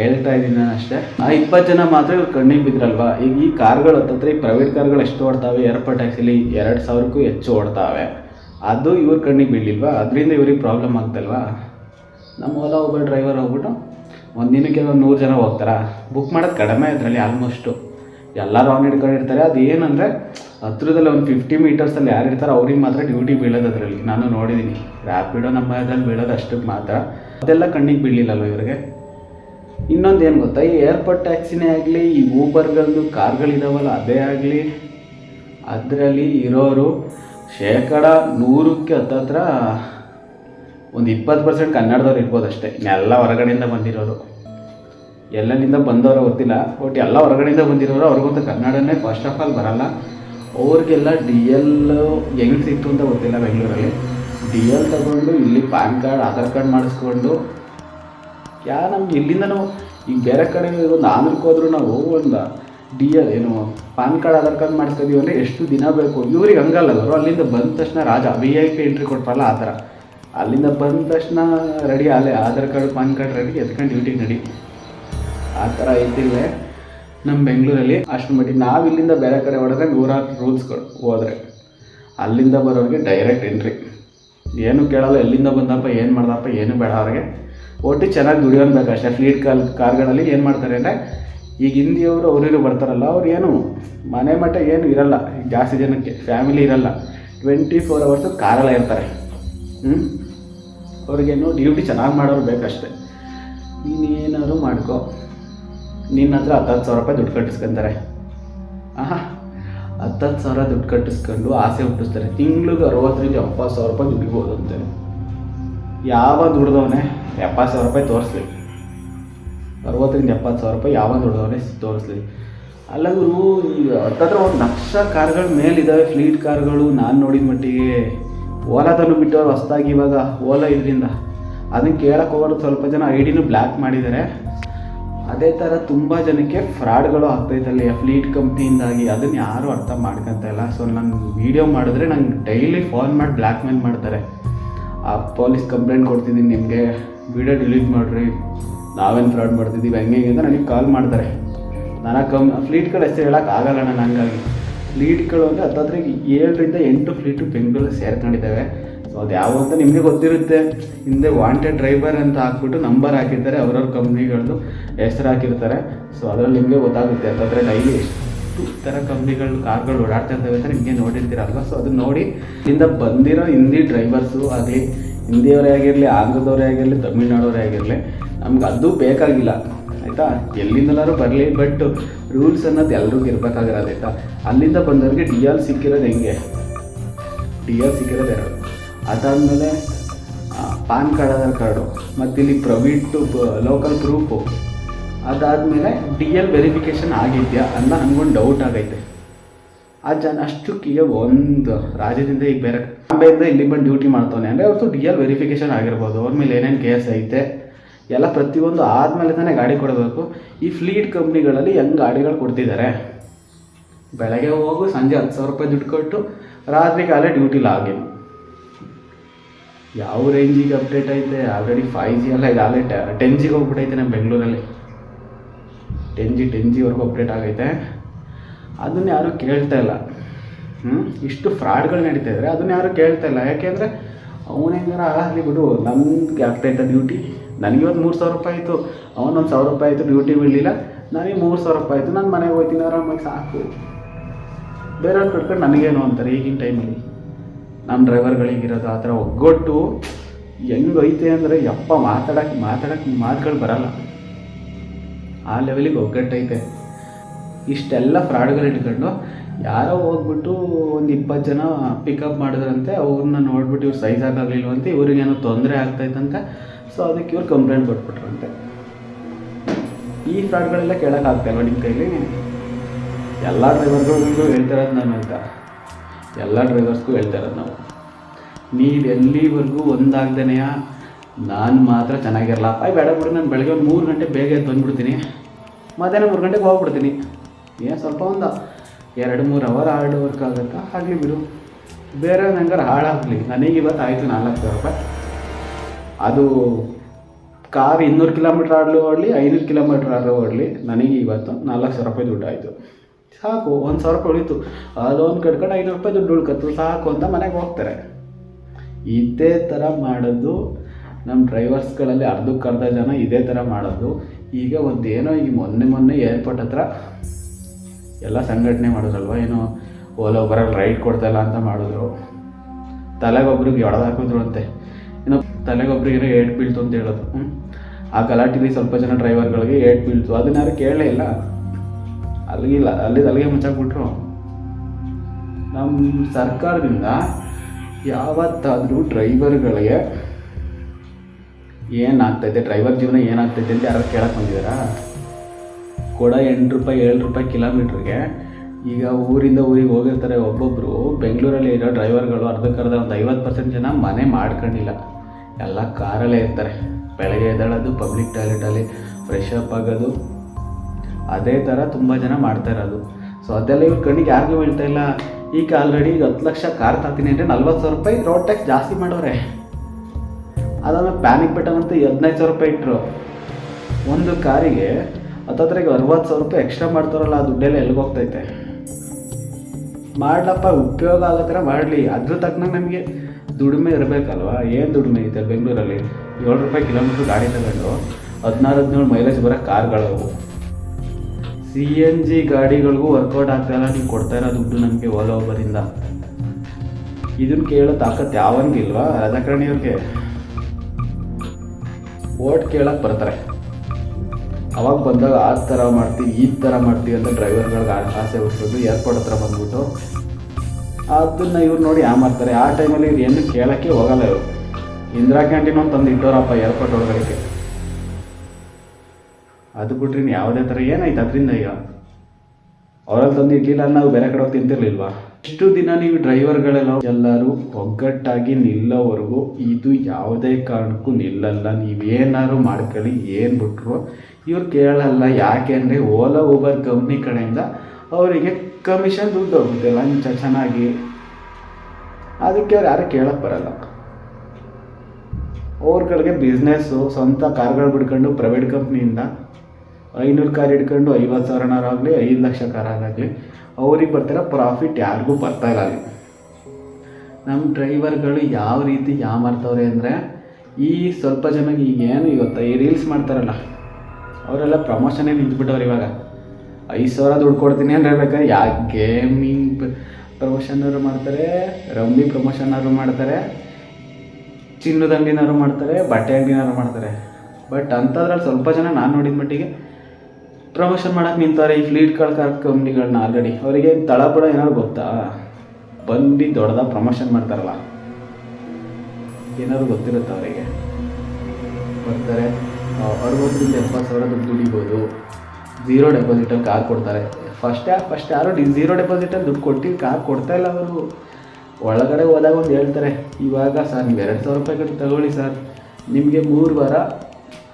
ಹೇಳ್ತಾ ಇದ್ದೀನಿ ನಾನು ಅಷ್ಟೇ. ಆ ಇಪ್ಪತ್ತು ಜನ ಮಾತ್ರ ಇವ್ರು ಕಣ್ಣಿಗೆ ಬಿದ್ರಲ್ವಾ ಈಗ ಈ ಕಾರ್ಗಳು ಹತ್ತತ್ರ ಈ ಪ್ರೈವೇಟ್ ಕಾರ್ಗಳು ಎಷ್ಟು ಓಡ್ತಾವೆ? ಏರ್ಪೋರ್ಟ್ ಟ್ಯಾಕ್ಸಿಲಿ ಎರಡು ಸಾವಿರಕ್ಕೂ ಹೆಚ್ಚು ಓಡ್ತಾವೆ. ಅದು ಇವ್ರ ಕಣ್ಣಿಗೆ ಬೀಳಿಲ್ವಾ? ಅದರಿಂದ ಇವ್ರಿಗೆ ಪ್ರಾಬ್ಲಮ್ ಆಗ್ತಲ್ವಾ? ನಮ್ಮ ಓಲಾ ಒಬ್ಬ ಡ್ರೈವರ್ ಹೋಗ್ಬಿಟ್ಟು ಒಂದು ದಿನಕ್ಕೆ ಒಂದು ನೂರು ಜನ ಹೋಗ್ತಾರ? ಬುಕ್ ಮಾಡೋದು ಕಡಿಮೆ ಅದರಲ್ಲಿ ಆಲ್ಮೋಸ್ಟು ಎಲ್ಲರೂ ಅವ್ನು ಹಿಡ್ಕೊಂಡಿರ್ತಾರೆ. ಅದು ಏನಂದರೆ ಹತ್ರದಲ್ಲಿ ಒಂದು ಫಿಫ್ಟಿ ಮೀಟರ್ಸಲ್ಲಿ ಯಾರು ಇರ್ತಾರೋ ಅವ್ರಿಗೆ ಮಾತ್ರ ಡ್ಯೂಟಿ ಬೀಳೋದು ಅದರಲ್ಲಿ. ನಾನು ನೋಡಿದ್ದೀನಿ ರ್ಯಾಪಿಡೋ ನಮ್ಮ ಅದ್ರಲ್ಲಿ ಬೀಳೋದು ಅಷ್ಟಕ್ಕೆ ಮಾತ್ರ. ಅದೆಲ್ಲ ಕಣ್ಣಿಗೆ ಬೀಳಿಲ್ಲಲ್ಲ ಇವರಿಗೆ? ಇನ್ನೊಂದು ಏನು ಗೊತ್ತಾ? ಈ ಏರ್ಪೋರ್ಟ್ ಟ್ಯಾಕ್ಸಿನೇ ಆಗಲಿ, ಈ ಊಬರ್ಗಳದ್ದು ಕಾರ್ಗಳಿದಾವಲ್ಲ ಅದೇ ಆಗಲಿ, ಅದರಲ್ಲಿ ಇರೋರು ಶೇಕಡ ನೂರಕ್ಕೆ ಹತ್ತತ್ರ ಒಂದು ಇಪ್ಪತ್ತು ಪರ್ಸೆಂಟ್ ಕನ್ನಡದವ್ರು ಇರ್ಬೋದು ಅಷ್ಟೇ. ಇನ್ನೆಲ್ಲ ಹೊರಗಡೆಯಿಂದ ಬಂದಿರೋರು. ಎಲ್ಲಿಂದ ಬಂದವರು ಗೊತ್ತಿಲ್ಲ. ಬಟ್ ಎಲ್ಲ ಹೊರಗಡೆಯಿಂದ ಬಂದಿರೋರು, ಅವ್ರಿಗಂತೂ ಕನ್ನಡನೇ ಫಸ್ಟ್ ಆಫ್ ಆಲ್ ಬರಲ್ಲ. ಅವ್ರಿಗೆಲ್ಲ ಡಿ ಎಲ್ ಹೆಂಗೆ ಸಿಕ್ತು ಅಂತ ಗೊತ್ತಿಲ್ಲ ಬೆಂಗಳೂರಲ್ಲಿ. ಡಿ ಎಲ್ ತಗೊಂಡು ಇಲ್ಲಿ ಪ್ಯಾನ್ ಕಾರ್ಡ್, ಆಧಾರ್ ಕಾರ್ಡ್ ಮಾಡಿಸ್ಕೊಂಡು. ಯಾ ನಮ್ಗೆ ಇಲ್ಲಿಂದ ನಾವು ಈಗ ಬೇರೆ ಕಡೆ ಒಂದು ಆಂಧ್ರಕ್ಕೆ ಹೋದ್ರು ನಾವು ಒಂದು ಡಿ ಎಲ್ ಏನು? ಪಾನ್ ಕಾರ್ಡ್ ಆಧಾರ್ ಕಾರ್ಡ್ ಮಾಡಿಸ್ತೀವಿ ಅಂದರೆ ಎಷ್ಟು ದಿನ ಬೇಕು? ಇವ್ರಿಗೆ ಹಂಗಲ್ಲ ಅವರು. ಅಲ್ಲಿಂದ ಬಂದ ತಕ್ಷಣ ರಾಜ ವಿ ಐ ಪಿ ಎಂಟ್ರಿ ಕೊಡ್ತಾರಲ್ಲ ಆ ಥರ. ಅಲ್ಲಿಂದ ಬಂದ ತಕ್ಷಣ ರೆಡಿ ಅಲ್ಲೇ Aadhaar card PAN card ready ಎತ್ಕೊಂಡು ಡ್ಯೂಟಿಗೆ ನಡಿ. ಆ ಥರ ಇದ್ದಿಲ್ಲೇ ನಮ್ಮ ಬೆಂಗಳೂರಲ್ಲಿ ಅಷ್ಟು ಮಟ್ಟಿಗೆ ನಾವು ಇಲ್ಲಿಂದ ಬೇರೆ ಕಡೆ ಹೊಡೆದ್ರೆ ನೂರಾರು ರೂಲ್ಸ್ಗಳು ಹೋದರೆ. ಅಲ್ಲಿಂದ ಬರೋರಿಗೆ ಡೈರೆಕ್ಟ್ ಎಂಟ್ರಿ ಏನು ಕೇಳಲ್ಲ, ಎಲ್ಲಿಂದ ಬಂದಪ್ಪ, ಏನು ಮಾಡ್ದಪ್ಪ, ಏನು ಬೇಡ ಅವ್ರಿಗೆ. ಒಟ್ಟು ಚೆನ್ನಾಗಿ ದುಡಿಯೋನ್ ಬೇಕು ಅಷ್ಟೇ? ಫ್ಲೀಟ್ ಕಾಲ್ ಕಾರ್ಗಳಲ್ಲಿ ಏನು ಮಾಡ್ತಾರೆ ಅಂದರೆ ಈಗ ಹಿಂದಿಯವರು ಅವರಿರು ಬರ್ತಾರಲ್ಲ, ಅವ್ರು ಏನು ಮನೆ ಮಠ ಏನು ಇರಲ್ಲ ಜಾಸ್ತಿ ಜನಕ್ಕೆ ಫ್ಯಾಮಿಲಿ ಇರಲ್ಲ. ಟ್ವೆಂಟಿ ಫೋರ್ ಅವರ್ಸು ಕಾರಲ್ಲ ಇರ್ತಾರೆ. ಹ್ಞೂ ಅವ್ರಿಗೇನು ಡ್ಯೂಟಿ ಚೆನ್ನಾಗಿ ಮಾಡೋರು ಬೇಕಷ್ಟೆ. ನೀನೇನಾದ್ರು ಮಾಡ್ಕೊ. ನಿನ್ನ ಹತ್ರ ಹತ್ತತ್ತು ಸಾವಿರ ರೂಪಾಯಿ ದುಡ್ಡು ಕಟ್ಟಿಸ್ಕೊಂತಾರೆ. ಆಹಾ, ಹತ್ತತ್ತು ಸಾವಿರ ದುಡ್ಡು ಕಟ್ಟಿಸ್ಕೊಂಡು ಆಸೆ ಹುಟ್ಟಿಸ್ತಾರೆ. ತಿಂಗ್ಳಿಗೆ ಅರವತ್ತರಿಂದ ಎಪ್ಪತ್ತು ಸಾವಿರ ರೂಪಾಯಿ ದುಡಿಬೋದು ಅಂತೆ. ಯಾವ ದುಡ್ದವನೇ ಎಪ್ಪತ್ತು ಸಾವಿರ ರೂಪಾಯಿ ತೋರಿಸ್ಲಿ. ಅರವತ್ತರಿಂದ ಎಪ್ಪತ್ತು ಸಾವಿರ ರೂಪಾಯಿ ಯಾವ ದುಡ್ದವನೇ ತೋರಿಸ್ಲಿ. ಅಲ್ಲಂದ್ರೂ ಈಗ ಹತ್ತತ್ರ ಒಂದು ಲಕ್ಷ ಕಾರ್ಗಳ ಮೇಲಿದ್ದಾವೆ ಫ್ಲೀಟ್ ಕಾರ್ಗಳು. ನಾನು ನೋಡಿದ ಮಟ್ಟಿಗೆ ಓಲಾದನ್ನು ಬಿಟ್ಟವ್ರು ಹೊಸ್ದಾಗಿ ಇವಾಗ ಓಲಾ ಇದರಿಂದ. ಅದನ್ನು ಕೇಳಕ್ಕೆ ಹೋಗೋರು ಸ್ವಲ್ಪ ಜನ ಐ ಡಿನೂ ಬ್ಲ್ಯಾಕ್ ಮಾಡಿದ್ದಾರೆ. ಅದೇ ಥರ ತುಂಬ ಜನಕ್ಕೆ ಫ್ರಾಡ್ಗಳು ಆಗ್ತೈತಲ್ಲಿ ಫ್ಲೀಟ್ ಕಂಪ್ನಿಯಿಂದಾಗಿ. ಅದನ್ನು ಯಾರೂ ಅರ್ಥ ಇಲ್ಲ. ಸೊ ನಾನು ವೀಡಿಯೋ ಮಾಡಿದ್ರೆ ನಂಗೆ ಡೈಲಿ ಫೋನ್ ಮಾಡಿ ಬ್ಲ್ಯಾಕ್ ಮೇಲ್ ಮಾಡ್ತಾರೆ. ಆ ಪೊಲೀಸ್ ಕಂಪ್ಲೇಂಟ್ ಕೊಡ್ತಿದ್ದೀನಿ ನಿಮಗೆ. ವೀಡಿಯೋ ಡಿಲೀಟ್ ಮಾಡಿರಿ. ನಾವೇನು ಫ್ರಾಡ್ ಮಾಡ್ತಿದ್ದೀವಿ? ಹಂಗೆ ಅಂತ ನನಗೆ ಕಾಲ್ ಮಾಡ್ತಾರೆ. ನಾನು ಕಮ್ ಫ್ಲೀಟ್ಗಳು ಹೆಸರು ಹೇಳೋಕೆ ಆಗಲ್ಲ ನಾನು ಹಂಗಾಗಿ. ಫ್ಲೀಟ್ಗಳು ಅಂದರೆ ಹತ್ತತ್ರ ಏಳರಿಂದ ಎಂಟು ಫ್ಲೀಟು ಬೆಂಗಳೂರಲ್ಲಿ ಸೇರ್ಕೊಂಡಿದ್ದಾವೆ. ಸೊ ಅದು ಯಾವ ಅಂತ ನಿಮಗೆ ಗೊತ್ತಿರುತ್ತೆ. ಹಿಂದೆ ವಾಂಟೆಡ್ ಡ್ರೈವರ್ ಅಂತ ಹಾಕ್ಬಿಟ್ಟು ನಂಬರ್ ಹಾಕಿರ್ತಾರೆ, ಅವ್ರವ್ರ ಕಂಪ್ನಿಗಳದ್ದು ಹೆಸರು ಹಾಕಿರ್ತಾರೆ. ಸೊ ಅದರಲ್ಲಿ ನಿಮಗೆ ಗೊತ್ತಾಗುತ್ತೆ ಹತ್ತತ್ರ ಡೈಲಿ ಎಷ್ಟು ಥರ ಕಂಪ್ನಿಗಳು ಕಾರ್ಗಳು ಓಡಾಡ್ತಾ ಇರ್ತವೆ ಅಂತ ನಿಮಗೆ ನೋಡಿರ್ತೀರಲ್ವ? ಸೊ ಅದನ್ನ ನೋಡಿ ಇಲ್ಲಿಂದ ಬಂದಿರೋ ಹಿಂದಿ ಡ್ರೈವರ್ಸು ಆಗಲಿ, ಹಿಂದಿಯವರೇ ಆಗಿರಲಿ, ಆಂಧ್ರದವರೇ ಆಗಿರಲಿ, ತಮಿಳುನಾಡವರೇ ಆಗಿರಲಿ ನಮ್ಗೆ ಅದು ಬೇಕಾಗಿಲ್ಲ, ಆಯಿತಾ? ಎಲ್ಲಿಂದಲಾದ್ರು ಬರಲಿ ಬಟ್ ರೂಲ್ಸ್ ಅನ್ನೋದು ಎಲ್ರಿಗೂ ಇರಬೇಕಾಗಿರೋದು, ಆಯಿತಾ? ಅಲ್ಲಿಂದ ಬಂದವ್ರಿಗೆ ಡಿ ಎಲ್ ಸಿಕ್ಕಿರೋದು ಹೆಂಗೆ? ಡಿ ಎಲ್ ಸಿಕ್ಕಿರೋದು ಎರಡು ಅದಾದಮೇಲೆ ಪಾನ್ ಕಾರ್ಡ್, ಆಧಾರ್ ಕಾರ್ಡು ಮತ್ತು ಇಲ್ಲಿ ಪ್ರೈವೇಟು ಲೋಕಲ್ ಪ್ರೂಫು ಅದಾದಮೇಲೆ ಡಿ ಎಲ್ ವೆರಿಫಿಕೇಷನ್ ಆಗಿದೆಯಾ ಅನ್ನೋ ನನಗೊಂದು ಡೌಟ್ ಆಗೈತೆ. ಆ ಜನ ಅಷ್ಟಕ್ಕೆ ಒಂದು ರಾಜ್ಯದಿಂದ ಈಗ ಬೇರೆ ಬಾಂಬೆಯಿಂದ ಇಲ್ಲಿ ಬಂದು ಡ್ಯೂಟಿ ಮಾಡ್ತಾನೆ ಅಂದರೆ ಅವ್ರದ್ದು ಡಿ ಎಲ್ ವೆರಿಫಿಕೇಷನ್ ಆಗಿರ್ಬೋದು. ಅವ್ರ ಮೇಲೆ ಏನೇನು ಕೇಸ್ ಐತೆ? ಎಲ್ಲ ಪ್ರತಿಯೊಂದು ಆದಮೇಲೆ ತಾನೇ ಗಾಡಿ ಕೊಡಬೇಕು. ಈ ಫ್ಲೀಟ್ ಕಂಪ್ನಿಗಳಲ್ಲಿ ಹೆಂಗೆ ಗಾಡಿಗಳು ಕೊಡ್ತಿದ್ದಾರೆ. ಬೆಳಗ್ಗೆ ಹೋಗು ಸಂಜೆ ಹತ್ತು ಸಾವಿರ ರೂಪಾಯಿ ದುಡ್ಡು ಕೊಟ್ಟು ರಾತ್ರಿ ಕಾಲೇ ಡ್ಯೂಟಿ ಲಾಗಿನ್ ಯಾವ ರೇಂಜಿಗೆ ಅಪ್ಡೇಟ್ ಐತೆ? ಆಲ್ರೆಡಿ ಫೈವ್ ಜಿ ಎಲ್ಲ ಇದು. ಆಲ್ರೆಡಿ ಟೆನ್ ಜಿಗೆ ಹೋಗ್ಬಿಟ್ಟೈತೆ ನಮ್ಮ ಬೆಂಗಳೂರಲ್ಲಿ. ಟೆನ್ ಜಿ ಟೆನ್ ಜಿವರೆಗೂ ಅಪ್ಡೇಟ್ ಆಗೈತೆ. ಅದನ್ನ ಯಾರೂ ಕೇಳ್ತಾ ಇಲ್ಲ. ಹ್ಞೂ ಇಷ್ಟು ಫ್ರಾಡ್ಗಳು ನಡೀತಾ ಇದ್ದಾರೆ ಅದನ್ನ ಯಾರೂ ಕೇಳ್ತಾ ಇಲ್ಲ. ಯಾಕೆಂದರೆ ಅವನೇನಾರ ಆಗಲಿ ಬಿಡು, ನಮಗೆ ಆಗ್ತೈತೆ ಡ್ಯೂಟಿ ನನಗೆ ಇವತ್ತು ಮೂರು ಸಾವಿರ ರೂಪಾಯಿ ಆಯಿತು. ಅವನೊಂದು ಸಾವಿರ ರೂಪಾಯಿ ಆಯಿತು ಡ್ಯೂಟಿ ಬಿಡಲಿಲ್ಲ ನನಗೆ ಮೂರು ಸಾವಿರ ರೂಪಾಯಿ ಆಯಿತು. ನಾನು ಮನೆಗೆ ಹೋಗ್ತೀನಿ, ಆರಾಮಾಗಿ ಸಾಕು. ಬೇರೆಯವ್ರು ಕಟ್ಕೊಂಡು ನನಗೇನು ಅಂತಾರೆ ಈಗಿನ ಟೈಮಲ್ಲಿ ನಮ್ಮ ಡ್ರೈವರ್ಗಳಿಗಿರೋದು ಆ ಥರ ಒಗ್ಗೊಟ್ಟು ಹೆಂಗೈತೆ ಅಂದರೆ ಯಪ್ಪ ಮಾತಾಡೋಕೆ ಮಾತಾಡೋಕೆ ಮಾತುಗಳು ಬರಲ್ಲ. ಆ ಲೆವೆಲಿಗೆ ಒಗ್ಗಟ್ಟೈತೆ ಇಷ್ಟೆಲ್ಲ ಫ್ರಾಡ್ಗಳು ಇಟ್ಕೊಂಡು ಯಾರೋ ಹೋಗ್ಬಿಟ್ಟು ಒಂದು ಇಪ್ಪತ್ತು ಜನ ಪಿಕಪ್ ಮಾಡಿದ್ರಂತೆ ಅವ್ರನ್ನ ನೋಡ್ಬಿಟ್ಟು ಇವ್ರು ಸೈಜ್ ಆಗಾಗಲಿಲ್ವಂತೆ ಇವ್ರಿಗೇನೋ ತೊಂದರೆ ಆಗ್ತೈತಂತೆ ಸೊ ಅದಕ್ಕೆ ಇವ್ರು ಕಂಪ್ಲೇಂಟ್ ಕೊಟ್ಬಿಟ್ರಂತೆ ಈ ಫ್ರಾಡ್ಗಳೆಲ್ಲ ಕೇಳೋಕ್ಕಾಗ್ತಾಯಿಲ್ವ ನಿಮ್ಮ ಕೈಲಿ. ಎಲ್ಲ ಡ್ರೈವರ್ಗಳಿಗೂ ಹೇಳ್ತಾ ಇರೋದು ನಾನು ಆಯಿತಾ ಎಲ್ಲ ಡ್ರೈವರ್ಸ್ಗೂ ಹೇಳ್ತಾ ಇರೋದು ನಾವು. ನೀವು ಎಲ್ಲಿವರೆಗೂ ಒಂದಾಗ್ದೇನೆಯ ನಾನು ಮಾತ್ರ ಚೆನ್ನಾಗಿರಲ್ಲ. ಅಯ್ಯ ಬೇಡ ಬಿಡಿ, ನಾನು ಬೆಳಗ್ಗೆ ಒಂದು ಮೂರು ಗಂಟೆ ಬೇಗ ಎದ್ದು ಬಂದ್ಬಿಡ್ತೀನಿ. ಮಧ್ಯಾಹ್ನ ಮೂರು ಗಂಟೆಗೆ ಹೋಗ್ಬಿಡ್ತೀನಿ. ಏನು ಸ್ವಲ್ಪ ಒಂದು ಎರಡು ಮೂರು ಅವರ್ ಹಾರ್ಡ್ ವರ್ಕ್ ಆಗುತ್ತಾ? ಆಗಲಿ ಬಿಡು. ಬೇರೆ ನಂಗಾರ ಹಾಳಾಗಲಿ. ನನಗೆ ಇವತ್ತು ಆಯಿತು ನಾಲ್ಕು ಸಾವಿರ ರೂಪಾಯಿ. ಅದು ಕಾರ್ ಇನ್ನೂರು ಕಿಲೋಮೀಟ್ರ್ ಆಡಲು ಓಡಲಿ, ಐನೂರು ಕಿಲೋಮೀಟ್ರ್ ಆಡಲು ಓಡಲಿ. ನನಗೆ ಇವತ್ತು ನಾಲ್ಕು ಸಾವಿರ ರೂಪಾಯಿ ದುಡ್ಡು ಆಯಿತು. ಸಾಕು, ಒಂದು ಸಾವಿರ ರೂಪಾಯಿ ಉಳಿತು. ಅದೊಂದು ಕಟ್ಕೊಂಡು ಐನೂರು ರೂಪಾಯಿ ದುಡ್ಡು ಉಳ್ಕತ್ತು. ಸಾಕು ಅಂತ ಮನೆಗೆ ಹೋಗ್ತಾರೆ. ಇದೇ ಥರ ಮಾಡೋದು ನಮ್ಮ ಡ್ರೈವರ್ಸ್ಗಳಲ್ಲಿ ಅರ್ಧಕ್ಕೆ ಅರ್ಧ ಜನ ಇದೇ ಥರ ಮಾಡೋದು. ಈಗ ಒಂದೇನೋ ಈಗ ಮೊನ್ನೆ ಮೊನ್ನೆ ಏರ್ಪೋರ್ಟ್ ಹತ್ರ ಎಲ್ಲ ಸಂಘಟನೆ ಮಾಡಿದ್ರಲ್ವ? ಏನೋ ಓಲೋ ಬರಲ್ಲಿ ರೈಡ್ ಕೊಡ್ತಾಯಿಲ್ಲ ಅಂತ ಮಾಡಿದ್ರು. ತಲೆಗೊಬ್ರಿಗೆ ಹೊಡೆದು ಹಾಕಿದ್ರು ಅಂತೆ. ಏನೋ ತಲೆಗೊಬ್ರಿಗೆ ಏಟ್ ಬೀಳ್ತು ಅಂತ ಹೇಳೋದು. ಆ ಗಲಾಟೆಲಿ ಸ್ವಲ್ಪ ಜನ ಡ್ರೈವರ್ಗಳಿಗೆ ಏಟ್ ಬೀಳ್ತು. ಅದನ್ನ ಯಾರು ಕೇಳಲೇ ಇಲ್ಲ. ಅಲ್ಲಿಗಿಲ್ಲ ಅಲ್ಲಿ ಅಲ್ಲಿಗೆ ಮುಚ್ಚಾಕ್ಬಿಟ್ರು. ನಮ್ಮ ಸರ್ಕಾರದಿಂದ ಯಾವತ್ತಾದರೂ ಡ್ರೈವರ್ಗಳಿಗೆ ಏನಾಗ್ತೈತೆ? ಡ್ರೈವರ್ ಜೀವನ ಏನಾಗ್ತೈತೆ ಅಂತ ಯಾರು ಕೇಳಕ್ಕೆ ಬಂದಿದ್ದಾರಾ ಕೂಡ ಎಂಟು ರೂಪಾಯಿ, ಏಳು ರೂಪಾಯಿ ಕಿಲೋಮೀಟ್ರಿಗೆ ಈಗ ಊರಿಂದ ಊರಿಗೆ ಹೋಗಿರ್ತಾರೆ ಒಬ್ಬೊಬ್ಬರು ಬೆಂಗಳೂರಲ್ಲಿ ಇರೋ ಡ್ರೈವರ್ಗಳು ಅರ್ಧಕ್ಕರ್ಧ ಒಂದು ಐವತ್ತು ಪರ್ಸೆಂಟ್ ಜನ ಮನೆ ಮಾಡ್ಕೊಂಡಿಲ್ಲ. ಎಲ್ಲ ಕಾರಲ್ಲೇ ಇರ್ತಾರೆ. ಬೆಳಗ್ಗೆ ಎದ್ದೇಳೋದು, ಪಬ್ಲಿಕ್ ಟಾಯ್ಲೆಟಲ್ಲಿ ಫ್ರೆಶ್ ಅಪ್ ಆಗೋದು. ಅದೇ ಥರ ತುಂಬ ಜನ ಮಾಡ್ತಾ ಇರೋದು. ಸೊ ಅದೆಲ್ಲ ಇವ್ರ ಕಣ್ಣಿಗೆ ಯಾರಿಗೂ ಬೀಳ್ತಾ ಇಲ್ಲ. ಈಗ ಆಲ್ರೆಡಿ ಈಗ ಹತ್ತು ಲಕ್ಷ ಕಾರ್ ತರ್ತೀನಿ ಅಂದರೆ ನಲ್ವತ್ತು ಸಾವಿರ ರೂಪಾಯಿ ರೋಡ್ ಟ್ಯಾಕ್ಸ್ ಜಾಸ್ತಿ ಮಾಡೋರೆ. ಅದಾದ್ಮೇಲೆ ಪ್ಯಾನಿಕ್ ಬಟನ್ ಹದಿನೈದು ಸಾವಿರ ರೂಪಾಯಿ ಇಟ್ಟರು ಒಂದು ಕಾರಿಗೆ ಹತ್ತತ್ರ ಈಗ ಅರವತ್ತು ಸಾವಿರ ರೂಪಾಯಿ ಎಕ್ಸ್ಟ್ರಾ ಮಾಡ್ತಾರಲ್ಲ, ಆ ದುಡ್ಡೆಲ್ಲ ಎಲ್ಲಿಗೆ ಹೋಗ್ತೈತೆ ಮಾಡ್ಲಪ್ಪ ಉಪಯೋಗ ಆಗೋ ಥರ ಮಾಡಲಿ. ಅದ್ರ ತಕ್ಕನಾಗ ನಮಗೆ ದುಡಿಮೆ ಇರಬೇಕಲ್ವಾ? ಏನು ದುಡಿಮೆ ಐತೆ ಬೆಂಗಳೂರಲ್ಲಿ? ಏಳು ರೂಪಾಯಿ ಕಿಲೋಮೀಟ್ರ್ ಗಾಡಿ ತಗೊಂಡು ಹದಿನಾರು, ಹದಿನೇಳು ಮೈಲೇಜ್ ಬರೋ ಕಾರ್ಗಳವು ಸಿ ಎನ್ ಜಿ ಗಾಡಿಗಳಿಗೂ ವರ್ಕೌಟ್ ಆಗ್ತಾಯಿಲ್ಲ ನೀವು ಕೊಡ್ತಾ ಇರೋ ದುಡ್ಡು ನಮಗೆ ಓಬರಿಂದ ಇದನ್ನು ಕೇಳೋ ತಾಕತ್ ಯಾವಂಗಿಲ್ವಾ? ರಾಜಕಾರಣಿಯವ್ರಿಗೆ ಓಟ್ ಕೇಳಕ್ಕೆ ಬರ್ತಾರೆ. ಅವಾಗ ಬಂದಾಗ ಆ ಥರ ಮಾಡ್ತೀವಿ ಈ ಥರ ಮಾಡ್ತೀವಿ ಅಂತ ಡ್ರೈವರ್ಗಳಿಗೆ ಆಸೆ ಹುಟ್ಟೋದು ಏರ್ಪೋರ್ಟ್ ಹತ್ರ ಬಂದ್ಬಿಟ್ಟು ಅದನ್ನು ಇವ್ರು ನೋಡಿ ಮಾಡ್ತಾರೆ. ಆ ಟೈಮಲ್ಲಿ ಇವ್ರು ಏನು ಕೇಳೋಕ್ಕೆ ಹೋಗಲ್ಲ ಇವರು. ಇಂದಿರಾ ಕ್ಯಾಂಟೀನ್ ಒಂದು ತಂದು ಇಟ್ಟೋರಪ್ಪ ಏರ್ಪೋರ್ಟ್ ಒಳಗಡೆ ಅದು ಬಿಟ್ರಿ ಯಾವುದೇ ಥರ ಏನಾಯ್ತು ಅದರಿಂದ ಈಗ? ಅವರಲ್ಲಿ ತಂದು ಇಡ್ಲಿಲ್ಲ ನಾವು ಬೇರೆ ಕಡೆ ಹೋಗಿ ತಿಂತಿರ್ಲಿಲ್ವಾ? ಇಷ್ಟು ದಿನ ನೀವು ಡ್ರೈವರ್ಗಳೆಲ್ಲ ಎಲ್ಲರೂ ಒಗ್ಗಟ್ಟಾಗಿ ನಿಲ್ಲೋವರೆಗೂ ಇದು ಯಾವುದೇ ಕಾರಣಕ್ಕೂ ನಿಲ್ಲಲ್ಲ. ನೀವೇನಾದ್ರು ಮಾಡ್ಕೊಳ್ಳಿ, ಏನು ಬಿಟ್ರು. ಇವ್ರು ಕೇಳಲ್ಲ, ಯಾಕೆ ಅಂದರೆ ಓಲಾ, ಊಬರ್ ಕಂಪ್ನಿ ಕಡೆಯಿಂದ ಅವರಿಗೆ ಕಮಿಷನ್ ದುಡ್ಡು ಹೋಗುತ್ತೆ ಲಂಚ ಚೆನ್ನಾಗಿ. ಅದಕ್ಕೆ ಅವ್ರು ಯಾರು ಕೇಳಕ್ಕೆ ಬರಲ್ಲ. ಅವ್ರಗಳಿಗೆ ಬಿಸ್ನೆಸ್ಸು ಸ್ವಂತ ಕಾರ್ಗಳು ಬಿಡ್ಕೊಂಡು ಪ್ರೈವೇಟ್ ಕಂಪ್ನಿಯಿಂದ ಐನೂರು ಕಾರ್ ಹಿಡ್ಕೊಂಡು ಐವತ್ತು ಸಾವಿರನಾರಾಗಲಿ ಐದು ಲಕ್ಷ ಕಾರಾಗಲಿ ಅವ್ರಿಗೆ ಬರ್ತಿರೋ ಪ್ರಾಫಿಟ್ ಯಾರಿಗೂ ಬರ್ತಾ ಇಲ್ಲ ನಮ್ಮ ಡ್ರೈವರ್ಗಳು ಯಾವ ರೀತಿ ಯಾಮಾರ್ತವ್ರೆ ಅಂದರೆ, ಈ ಸ್ವಲ್ಪ ಜನಕ್ಕೆ ಈಗ ಏನು ಇವತ್ತು ಈ ರೀಲ್ಸ್ ಮಾಡ್ತಾರಲ್ಲ, ಅವರೆಲ್ಲ ಪ್ರಮೋಷನ್ನೇ ನಿಂತ್ಬಿಟ್ಟವ್ರು ಇವಾಗ. ಐದು ಸಾವಿರ ದುಡ್ಡು ಕೊಡ್ತೀನಿ ಅಂದ್ರೆ ಹೇಳ್ಬೇಕಾದ್ರೆ ಯಾ ಗೇಮಿಂಗ್ ಪ್ರಮೋಷನ್ನವರು ಮಾಡ್ತಾರೆ ರಮ್ಮಿ ಪ್ರಮೋಷನ್ನವರು ಮಾಡ್ತಾರೆ ಚಿನ್ನದ ಅಂಗಡಿನವರು ಮಾಡ್ತಾರೆ, ಬಟ್ಟೆ ಅಂಗಡಿನವರು ಮಾಡ್ತಾರೆ. ಬಟ್ ಅಂಥದ್ರಲ್ಲಿ ಸ್ವಲ್ಪ ಜನ ನಾನು ನೋಡಿದ ಮಟ್ಟಿಗೆ ಪ್ರಮೋಷನ್ ಮಾಡಕ್ಕೆ ನಿಂತವ್ರೆ ಈ ಫ್ಲೀಟ್ ಕಾರ್ ಕಂಪ್ನಿಗಳನ್ನ ಆಲ್ರೆಡಿ. ಅವರಿಗೆ ತಳಬಡ ಏನಾದ್ರು ಗೊತ್ತಾ? ಬಂದು ದೊಡ್ಡದಾಗ ಪ್ರಮೋಷನ್ ಮಾಡ್ತಾರಲ್ಲ. ಏನಾದ್ರು ಗೊತ್ತಿರುತ್ತೆ ಅವರಿಗೆ? ಬರ್ತಾರೆ. ಅರವತ್ತರಿಂದ ಎಪ್ಪತ್ತು ಸಾವಿರ ದುಡ್ಡು ದುಡಿಬೋದು ಝೀರೋ ಡೆಪಾಸಿಟಲ್ಲಿ ಕಾರ್ ಕೊಡ್ತಾರೆ. ಫಸ್ಟ್ ಆ್ಯಪ್ ಫಸ್ಟ್ ಯಾರು ಡಿ ಝೀರೋ ಡೆಪಾಸಿಟಲ್ಲಿ ದುಡ್ಡು ಕೊಟ್ಟು ಕಾರ್ ಕೊಡ್ತಾ ಇಲ್ಲ ಅವರು. ಒಳಗಡೆ ಹೋದಾಗ ಒಂದು ಹೇಳ್ತಾರೆ, ಇವಾಗ ಸರ್, ನೀವು ಎರಡು ಸಾವಿರ ರೂಪಾಯಿ ಕಟ್ಟಿ ತಗೊಳ್ಳಿ ಸರ್. ನಿಮಗೆ ಮೂರು ವಾರ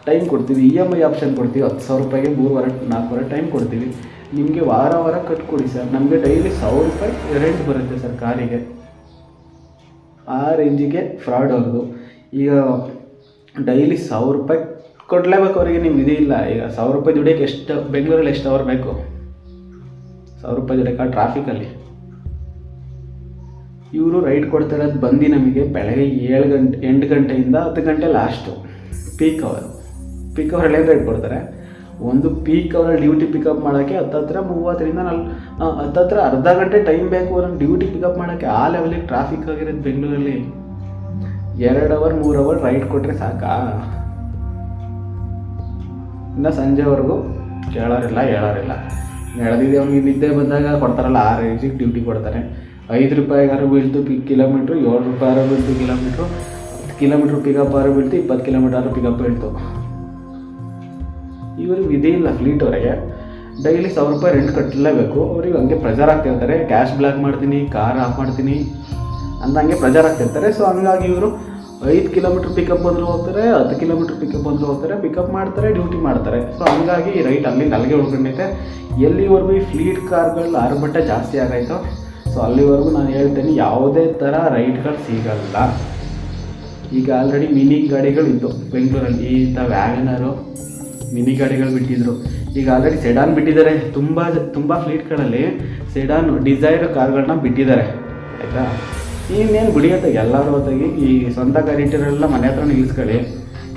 ಟೈಮ್ ಕೊಡ್ತೀವಿ ಇ ಎಂ ಐ ಆಪ್ಷನ್ ಕೊಡ್ತೀವಿ, ಹತ್ತು ಸಾವಿರ ರೂಪಾಯಿಗೆ ಮೂರು ವಾರ ನಾಲ್ಕು ವಾರ ಟೈಮ್ ಕೊಡ್ತೀವಿ. ನಿಮಗೆ ವಾರ ವಾರ ಕಟ್ಕೊಡಿ ಸರ್ ನಮಗೆ ಡೈಲಿ ಸಾವಿರ ರೂಪಾಯಿ ರೆಂಟ್ ಬರುತ್ತೆ ಸರ್ ಕಾರಿಗೆ. ಆ ರೇಂಜಿಗೆ ಫ್ರಾಡ್ ಅವ್ರದ್ದು ಈಗ ಡೈಲಿ ಸಾವಿರ ರೂಪಾಯಿ ಕೊಡಲೇಬೇಕು ಅವರಿಗೆ, ನಿಮ್ಗೆ ಇಲ್ಲ. ಈಗ ಸಾವಿರ ರೂಪಾಯಿ ದುಡಿಯೋಕೆ ಎಷ್ಟು, ಬೆಂಗಳೂರಲ್ಲಿ ಎಷ್ಟು ಅವರ್ ಬೇಕು? ಸಾವಿರ ರೂಪಾಯಿ ದುಡಿಯೋಕೆ ಟ್ರಾಫಿಕಲ್ಲಿ ಇವರು ರೈಡ್ ಕೊಡ್ತಾ ಇರೋದು ಬಂದು ನಮಗೆ ಬೆಳಗ್ಗೆ ಏಳು ಗಂಟೆ, ಎಂಟು ಗಂಟೆಯಿಂದ ಹತ್ತು ಗಂಟೆ ಲಾಸ್ಟು ಪೀಕ್ ಅವರ್ ಪೀಕ್ ಅವರಲ್ಲಿ ರೇಟ್ ಕೊಡ್ತಾರೆ. ಒಂದು ಪೀಕ್ ಅವರ ಡ್ಯೂಟಿ ಪಿಕಪ್ ಮಾಡೋಕ್ಕೆ ಹತ್ತತ್ರ ಮೂವತ್ತರಿಂದ ನಲ್ ಹತ್ತತ್ರ ಅರ್ಧ ಗಂಟೆ ಟೈಮ್ ಬೇಕು ಅವ್ರನ್ನ ಡ್ಯೂಟಿ ಪಿಕಪ್ ಮಾಡೋಕ್ಕೆ ಆ ಲೆವೆಲಿಗೆ ಟ್ರಾಫಿಕ್ ಆಗಿರೋದು ಬೆಂಗಳೂರಲ್ಲಿ. ಎರಡು ಅವರ್ ಮೂರು ಅವರ್ ರೈಡ್ ಕೊಟ್ಟರೆ ಸಾಕಾ? ಇನ್ನು ಸಂಜೆವರೆಗೂ ಕೇಳೋರಿಲ್ಲ, ಹೇಳೋರಿಲ್ಲ. ನಡೆದಿದೆ ಅವ್ನಿಗೆ ನಿದ್ದೆ ಬಂದಾಗ ಕೊಡ್ತಾರಲ್ಲ, ಆ ರೇಂಜಿಗೆ ಡ್ಯೂಟಿ ಕೊಡ್ತಾರೆ. ಐದು ರೂಪಾಯಿಗಾರು ಬೀಳ್ತು ಪಿ ಕಿಲೋಮೀಟ್ರು ಏಳು ರೂಪಾಯಿ ಬೀಳ್ತು ಕಿಲೋಮೀಟ್ರು ಕಿಲೋಮೀಟ್ರ್ ಪಿಕಪ್ ಆರು ಬೀಳ್ತು, ಇಪ್ಪತ್ತು ಕಿಲೋಮೀಟರ್ ಪಿಕಪ್ ಬೀಳ್ತು. ಇವ್ರಿಗೆ ವಿಧಿ ಇಲ್ಲ ಫ್ಲೀಟ್ ಅವರಿಗೆ. ಡೈಲಿ ಸಾವಿರ ರೂಪಾಯಿ ರೆಂಟ್ ಕಟ್ಟಲೇಬೇಕು ಅವ್ರಿಗೆ ಹಂಗೆ ಪ್ರೆಜರ್ ಆಗ್ತಿರ್ತಾರೆ. ಕ್ಯಾಶ್ ಬ್ಲಾಕ್ ಮಾಡ್ತೀನಿ ಕಾರ್ ಆಫ್ ಮಾಡ್ತೀನಿ ಅಂತ ಹಂಗೆ ಪ್ರೆಜರ್ ಆಗ್ತಿರ್ತಾರೆ. ಸೊ ಹಂಗಾಗಿ ಇವರು ಐದು ಕಿಲೋಮೀಟ್ರ್ ಪಿಕಪ್ ಬಂದರೂ ಹೋಗ್ತಾರೆ, ಹತ್ತು ಕಿಲೋಮೀಟ್ರ್ ಪಿಕಪ್ ಬಂದರೂ ಹೋಗ್ತಾರೆ ಪಿಕಪ್ ಮಾಡ್ತಾರೆ ಡ್ಯೂಟಿ ಮಾಡ್ತಾರೆ. ಸೊ ಹಂಗಾಗಿ ರೈಟ್ ಅಲ್ಲಿಂದ ಅಲ್ಲಿಗೆ ಉಳ್ಕೊಂಡೈತೆ ಎಲ್ಲಿವರೆಗೂ ಈ ಫ್ಲೀಟ್ ಕಾರ್ಗಳು ಆರ್ಭಟ ಜಾಸ್ತಿ ಆಗೈತೋ ಸೊ ಅಲ್ಲಿವರೆಗೂ ನಾನು ಹೇಳ್ತೇನೆ, ಯಾವುದೇ ಥರ ರೈಟ್ಗಳು ಸಿಗಲ್ಲ. ಈಗ ಆಲ್ರೆಡಿ ಮಿನಿ ಗಾಡಿಗಳು ಇತ್ತು ಬೆಂಗಳೂರಲ್ಲಿ ಈ ಥರ ವ್ಯಾಗನರು ಮಿನಿ ಗಾಡಿಗಳು ಬಿಟ್ಟಿದ್ರು. ಈಗ ಆಲ್ರೆಡಿ ಸೆಡಾನ್ ಬಿಟ್ಟಿದ್ದಾರೆ. ತುಂಬ ತುಂಬ ಫ್ಲೀಟ್ಗಳಲ್ಲಿ ಸೆಡಾನ್ ಡಿಸೈರ್ ಕಾರ್ಗಳನ್ನ ಬಿಟ್ಟಿದ್ದಾರೆ. ಆಯಿತಾ? ಇನ್ನೇನು ಬಿಡಿಯತ್ತೆ ಎಲ್ಲರೂ ಹೊತ್ತಾಗಿ ಈ ಸ್ವಂತ ಗಾಡಿ ಇಟ್ಟಿರೋರೆಲ್ಲ ಮನೆ ಹತ್ರ ನಿಲ್ಲಿಸ್ಕೊಳ್ಳಿ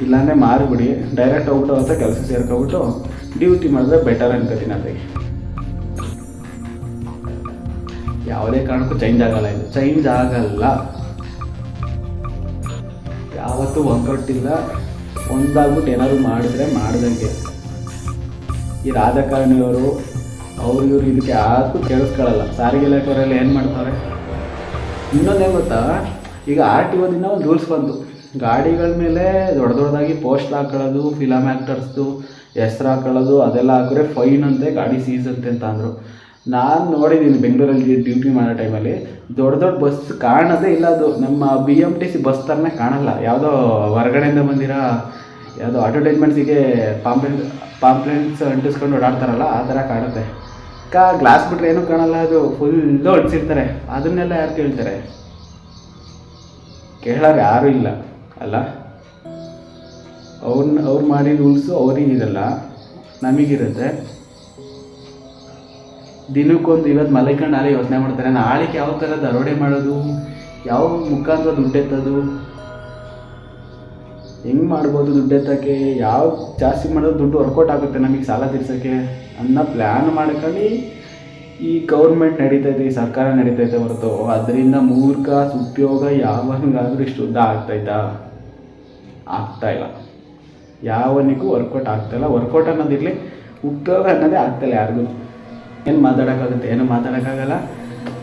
ಇಲ್ಲಾಂದರೆ ಮಾರಿಬಿಡಿ. ಡೈರೆಕ್ಟ್ ಹೋಗ್ಬಿಟ್ಟು ಅಂತ ಕೆಲಸ ಸೇರ್ಕೊಬಿಟ್ಟು ಡ್ಯೂಟಿ ಮಾಡಿದ್ರೆ ಬೆಟರ್ ಅನ್ಕೋತೀನಿ ಅದಾಗಿ ಯಾವುದೇ ಕಾರಣಕ್ಕೂ ಚೇಂಜ್ ಆಗಲ್ಲ ಇದು. ಚೇಂಜ್ ಆಗಲ್ಲ. ಯಾವತ್ತೂ ವರ್ಕೌಟ್ ಇಲ್ಲ. ಒಂದಾಗ್ಬಿಟ್ಟು ಏನಾದರೂ ಮಾಡಿದ್ರೆ ಮಾಡ್ದಂಗೆ. ಈ ರಾಜಕಾರಣಿಯವರು, ಅವ್ರು ಇವ್ರು ಇದಕ್ಕೆ ಯಾರಿಗೂ ಕೇಳಿಸ್ಕೊಳ್ಳಲ್ಲ ಸಾರಿಗೆ ಇಲಾಖೆಯವರೆಲ್ಲ ಏನು ಮಾಡ್ತಾರೆ? ಇನ್ನೊಂದೇ ಗೊತ್ತಾ? ಈಗ ಆರ್ ಟಿ ಓದಿಂದ ಒಂದು ರೂಲ್ಸ್ ಬಂತು. ಗಾಡಿಗಳ ಮೇಲೆ ದೊಡ್ಡ ದೊಡ್ಡದಾಗಿ ಪೋಸ್ಟ್ ಹಾಕೊಳ್ಳೋದು ಫಿಲಮ್ ಆ್ಯಕ್ಟರ್ಸ್ದು ಹೆಸ್ರು ಹಾಕೊಳ್ಳೋದು, ಅದೆಲ್ಲ ಹಾಕಿದ್ರೆ ಫೈನ್ ಅಂತೆ, ಗಾಡಿ ಸೀಸ್ ಅಂತೆ ಅಂತ ಅಂದರು. ನಾನು ನೋಡಿದ್ದೀನಿ ಬೆಂಗಳೂರಲ್ಲಿ ಡ್ಯೂಟಿ ಮಾಡೋ ಟೈಮಲ್ಲಿ ದೊಡ್ಡ ದೊಡ್ಡ ಬಸ್ ಕಾಣೋದೇ ಇಲ್ಲ ಅದು. ನಮ್ಮ B M T C bus ಥರನೇ ಕಾಣಲ್ಲ. ಯಾವುದೋ ಹೊರಗಡೆಯಿಂದ ಬಂದಿರೋ ಯಾವುದೋ ಅಡ್ವರ್ಟೈಸ್ಮೆಂಟ್ಸಿಗೆ ಪಾಂಪ್ಲೆಂಟ್, ಪಾಂಪ್ಲೆಂಟ್ಸ್ ಅಂಟಿಸ್ಕೊಂಡು ಓಡಾಡ್ತಾರಲ್ಲ, ಆ ಥರ ಕಾಣುತ್ತೆ. ಕಾ ಗ್ಲಾಸ್ ಬಿಟ್ಟರೆ ಏನೂ ಕಾಣಲ್ಲ, ಅದು ಫುಲ್ಲು ಅಂಟಿಸಿರ್ತಾರೆ ಅದನ್ನೆಲ್ಲ ಯಾರು ಕೇಳ್ತಾರೆ? ಕೇಳೋರು ಯಾರೂ ಇಲ್ಲ, ಅಲ್ಲ? ಅವ್ರನ್ನ ಅವ್ರು ಮಾಡಿ ರೂಲ್ಸು ಅವ್ರಿಗಿರಲ್ಲ ನಮಗಿರುತ್ತೆ. ದಿನಕ್ಕೊಂದು ಇವತ್ತು ಮಲೈಕೊಂಡು ನಾಳೆ ಯೋಚನೆ ಮಾಡ್ತಾರೆ, ನಾಳೆಗೆ ಯಾವ ಥರ ದರೋಡೆ ಮಾಡೋದು, ಯಾವ ಮುಖಾಂತರ ದುಡ್ಡೆತ್ತೋದು ಹೆಂಗೆ ಮಾಡ್ಬೋದು ದುಡ್ಡು ಎತ್ತಕ್ಕೆ? ಯಾವ ಜಾಸ್ತಿ ಮಾಡಿದ್ರೆ ದುಡ್ಡು ವರ್ಕೌಟ್ ಆಗುತ್ತೆ ನಮಗೆ ಸಾಲ ತೀರ್ಸೋಕ್ಕೆ ಅನ್ನೋ ಪ್ಲ್ಯಾನ್ ಮಾಡ್ಕೊಂಡು ಈ ಗೌರ್ಮೆಂಟ್ ನಡೀತೈತೆ ಈ ಸರ್ಕಾರ ನಡೀತೈತೆ ಹೊರತು. ಅದರಿಂದ ಮೂರ್ಖ ಉಪಯೋಗ ಯಾವನಿಗಾದರೂ ಇಷ್ಟು ಉದ್ದ ಆಗ್ತೈತಾ ಆಗ್ತಾ ಇಲ್ಲ. ಯಾವನಿಗೂ ವರ್ಕೌಟ್ ಆಗ್ತಾಯಿಲ್ಲ ವರ್ಕೌಟ್ ಅನ್ನೋದಿರಲಿ ಉಪಯೋಗ ಅನ್ನೋದೇ ಆಗ್ತಾಯಿಲ್ಲ ಯಾರಿಗೂ. ಏನು ಮಾತಾಡೋಕ್ಕಾಗುತ್ತೆ? ಏನು ಮಾತಾಡೋಕ್ಕಾಗಲ್ಲ.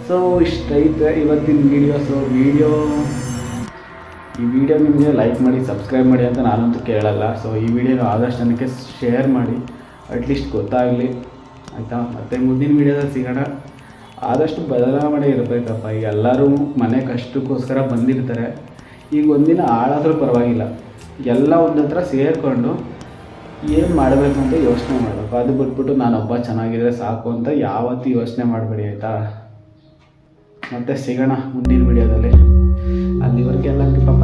ಸೊ ಇಷ್ಟೈತೆ ಇವತ್ತಿನ ವೀಡಿಯೋಸು ವೀಡಿಯೋ ಈ ವಿಡಿಯೋ ನಿಮಗೆ ಲೈಕ್ ಮಾಡಿ ಸಬ್ಸ್ಕ್ರೈಬ್ ಮಾಡಿ ಅಂತ ನಾನಂತೂ ಕೇಳಲ್ಲ. ಸೊ ಈ ವಿಡಿಯೋನ ಆದಷ್ಟು ಜನಕ್ಕೆ ಶೇರ್ ಮಾಡಿ. ಅಟ್ಲೀಸ್ಟ್ ಗೊತ್ತಾಗಲಿ. ಆಯಿತಾ? ಮತ್ತು ಮುಂದಿನ ವೀಡಿಯೋದಲ್ಲಿ ಸಿಗೋಣ. ಆದಷ್ಟು ಬದಲಾವಣೆ ಇರಬೇಕಪ್ಪ. ಈಗ ಎಲ್ಲರೂ ಮನೆ ಕಷ್ಟಕ್ಕೋಸ್ಕರ ಬಂದಿರ್ತಾರೆ. ಈಗ ಒಂದಿನ ಹಾಳಾದರೂ ಪರವಾಗಿಲ್ಲ. ಎಲ್ಲ ಒಂದು ಹತ್ರ ಸೇರಿಕೊಂಡು ಏನು ಮಾಡಬೇಕು ಅಂತ ಯೋಚನೆ ಮಾಡಬೇಕು. ಅದು ಬಿಟ್ಬಿಟ್ಟು ನಾನೊಬ್ಬ ಚೆನ್ನಾಗಿದ್ರೆ ಸಾಕು ಅಂತ ಯಾವತ್ತೂ ಯೋಚನೆ ಮಾಡಬೇಡಿ, ಆಯಿತಾ? ಮತ್ತೆ ಸಿಗೋಣ ಮುಂದಿನ ವಿಡಿಯೋದಲ್ಲಿ ಅಲ್ಲಿವರೆಗೆ ಎಲ್ಲ ಪಾಪ